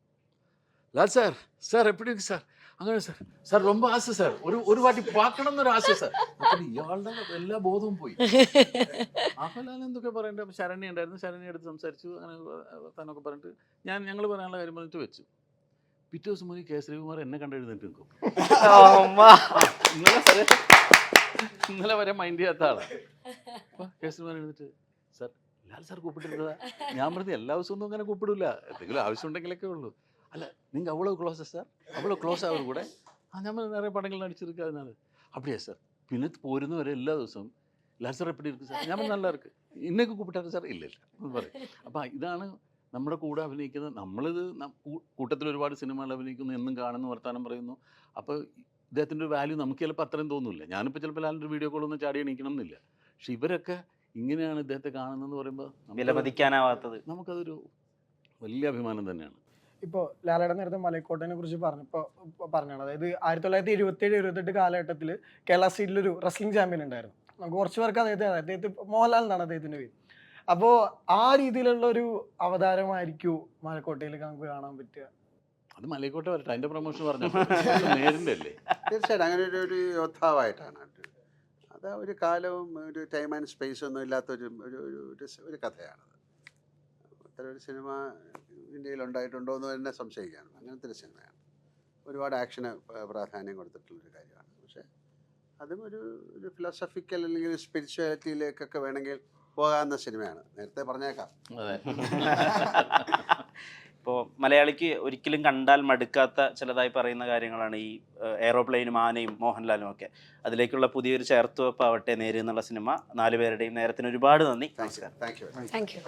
ലാൽ സാർ സാർ എപ്പിടി இருக்கு சார் അങ്ങനെ സാർ സാർ ரொம்ப ആശ സാർ ഒരു ഒരു വാട്ടി പാക്കണം എന്നൊരു ആശ സാർ അപ്പോൾ ഇയാളുടെ എല്ലാ ബോധവും പോയി അപ്പോൾ ലാൽ എന്തൊക്കെ പറയണ്ടേ അപ്പോൾ ശരണ്യ ഉണ്ടായിരുന്നു ശരണ്യ എടുത്ത് സംസാരിച്ചു അങ്ങനെ താനൊക്കെ പറഞ്ഞിട്ട് ഞാൻ ഞങ്ങൾ പറയാനുള്ള കാര്യം പറഞ്ഞിട്ട് വെച്ചു പിറ്റേ ദിവസം മുതൽ കെ ശ്രീകുമാർ എന്നെ കണ്ട് എഴുന്നേറ്റ് നിൽക്കും ഇന്നലെ വരെ ഇന്നലെ വരെ മൈൻഡ് ചെയ്യാത്ത ആളാണ് അപ്പോൾ K Sreekumar എഴുന്നിട്ട് sir Lal sir കൂപ്പിട്ടിരുന്നതാ ഞാൻ പറഞ്ഞു എല്ലാ ദിവസവും ഒന്നും അങ്ങനെ കൂപ്പിടില്ല എന്തെങ്കിലും ആവശ്യമുണ്ടെങ്കിലൊക്കെ ഉള്ളൂ அல்ல நீங்கள் அவ்வளோ க்ளோஸா சார் அவ்வளோ க்ளோஸ் ஆகும் கூட அந்த மாதிரி நிறைய படங்கள் நடிச்சிருக்கு அதனால அப்படியா சார் പിന്നെ പോരുന്ന വരെ എല്ലാ ദിവസവും ലാൽ സാർ എപ്പിടി ഇരിക്കും സാർ ഞാൻ നല്ല ഇരിക്കും ഇന്നേക്ക് കൂപ്പിട്ടാണ് സാർ ഇല്ല ഇല്ല. പറയും. അപ്പം ഇതാണ് നമ്മുടെ കൂടെ അഭിനയിക്കുന്ന നമ്മളിത് കൂട്ടത്തിൽ ഒരുപാട് സിനിമകൾ അഭിനയിക്കുന്നു എന്നും കാണുന്നു വർത്തമാനം പറയുന്നു. അപ്പോൾ ഇദ്ദേഹത്തിന്റെ ഒരു വാല്യൂ നമുക്ക് ചിലപ്പോൾ അത്രയും തോന്നുന്നില്ല ഞാനിപ്പോൾ ചിലപ്പോൾ ലാലിന്റെ വീഡിയോ കോളൊന്നും ചാടി എണീക്കണം എന്നില്ല. പക്ഷെ ഇവരൊക്കെ ഇങ്ങനെയാണ് ഇദ്ദേഹത്തെ കാണുന്നതെന്ന് പറയുമ്പോൾ വിലമതിക്കാനാവാത്തത്. നമുക്കതൊരു വലിയ അഭിമാനം തന്നെയാണ്. ഇപ്പോൾ ലാലയുടെ നേരത്തെ മലയക്കോട്ടനെ കുറിച്ച് പറഞ്ഞു പറഞ്ഞപ്പോൾ പറഞ്ഞാണ് അതായത് ആയിരത്തി തൊള്ളായിരത്തി എഴുപത്തേഴ് എഴുപത്തെട്ട് കാലഘട്ടത്തിൽ കേരള സ്റ്റേറ്റിലൊരു റെസ്ലിംഗ് ചാമ്പ്യൻ ഉണ്ടായിരുന്നു. നമുക്ക് കുറച്ച് പേർക്ക് അദ്ദേഹത്തെ. അദ്ദേഹത്തെ മോഹൻലാൽ എന്നാണ് അദ്ദേഹത്തിന്റെ പേര്. അപ്പോൾ ആ രീതിയിലുള്ള ഒരു അവതാരമായിരിക്കും മലക്കോട്ടയിലേക്ക് നമുക്ക് കാണാൻ പറ്റുക. അത് മലയക്കോട്ടെ വരട്ടെ അതിന്റെ പ്രൊമോഷൻ പറഞ്ഞു അല്ലേ തീർച്ചയായിട്ടും അങ്ങനെ ഒരു ഒരു യോദ്ധാവായിട്ടാണ് അത്. അത് ഒരു കാലവും ഒരു ടൈം ആൻഡ് സ്പേസ് ഒന്നും ഇല്ലാത്തൊരു ഒരു ഒരു ഒരു ഒരു കഥയാണത് അത്തരം ഒരു സിനിമ ഇന്ത്യയിൽ ഉണ്ടായിട്ടുണ്ടോ എന്ന് തന്നെ സംശയിക്കാണ് അങ്ങനത്തെ ഒരു സിനിമയാണ്. ഒരുപാട് ആക്ഷന് പ്രാധാന്യം കൊടുത്തിട്ടുള്ളൊരു കാര്യമാണ്. പക്ഷേ അതും ഒരു ഒരു ഫിലോസഫിക്കൽ അല്ലെങ്കിൽ സ്പിരിച്വാലിറ്റിയിലേക്കൊക്കെ വേണമെങ്കിൽ പോകാവുന്ന സിനിമയാണ്. നേരത്തെ പറഞ്ഞേക്കാം. അതെ. ഇപ്പോൾ മലയാളിക്ക് ഒരിക്കലും കണ്ടാൽ മടുക്കാത്ത ചിലതായി പറയുന്ന കാര്യങ്ങളാണ് ഈ എയ്റോപ്ലെയിനും ആനയും മോഹൻലാലും ഒക്കെ. അതിലേക്കുള്ള പുതിയൊരു ചേർത്തുവെപ്പ് ആവട്ടെ നേര് എന്നുള്ള സിനിമ നാലുപേരുടെയും നേരത്തിന് ഒരുപാട് നന്ദി. നമസ്കാരം. Thank you thank you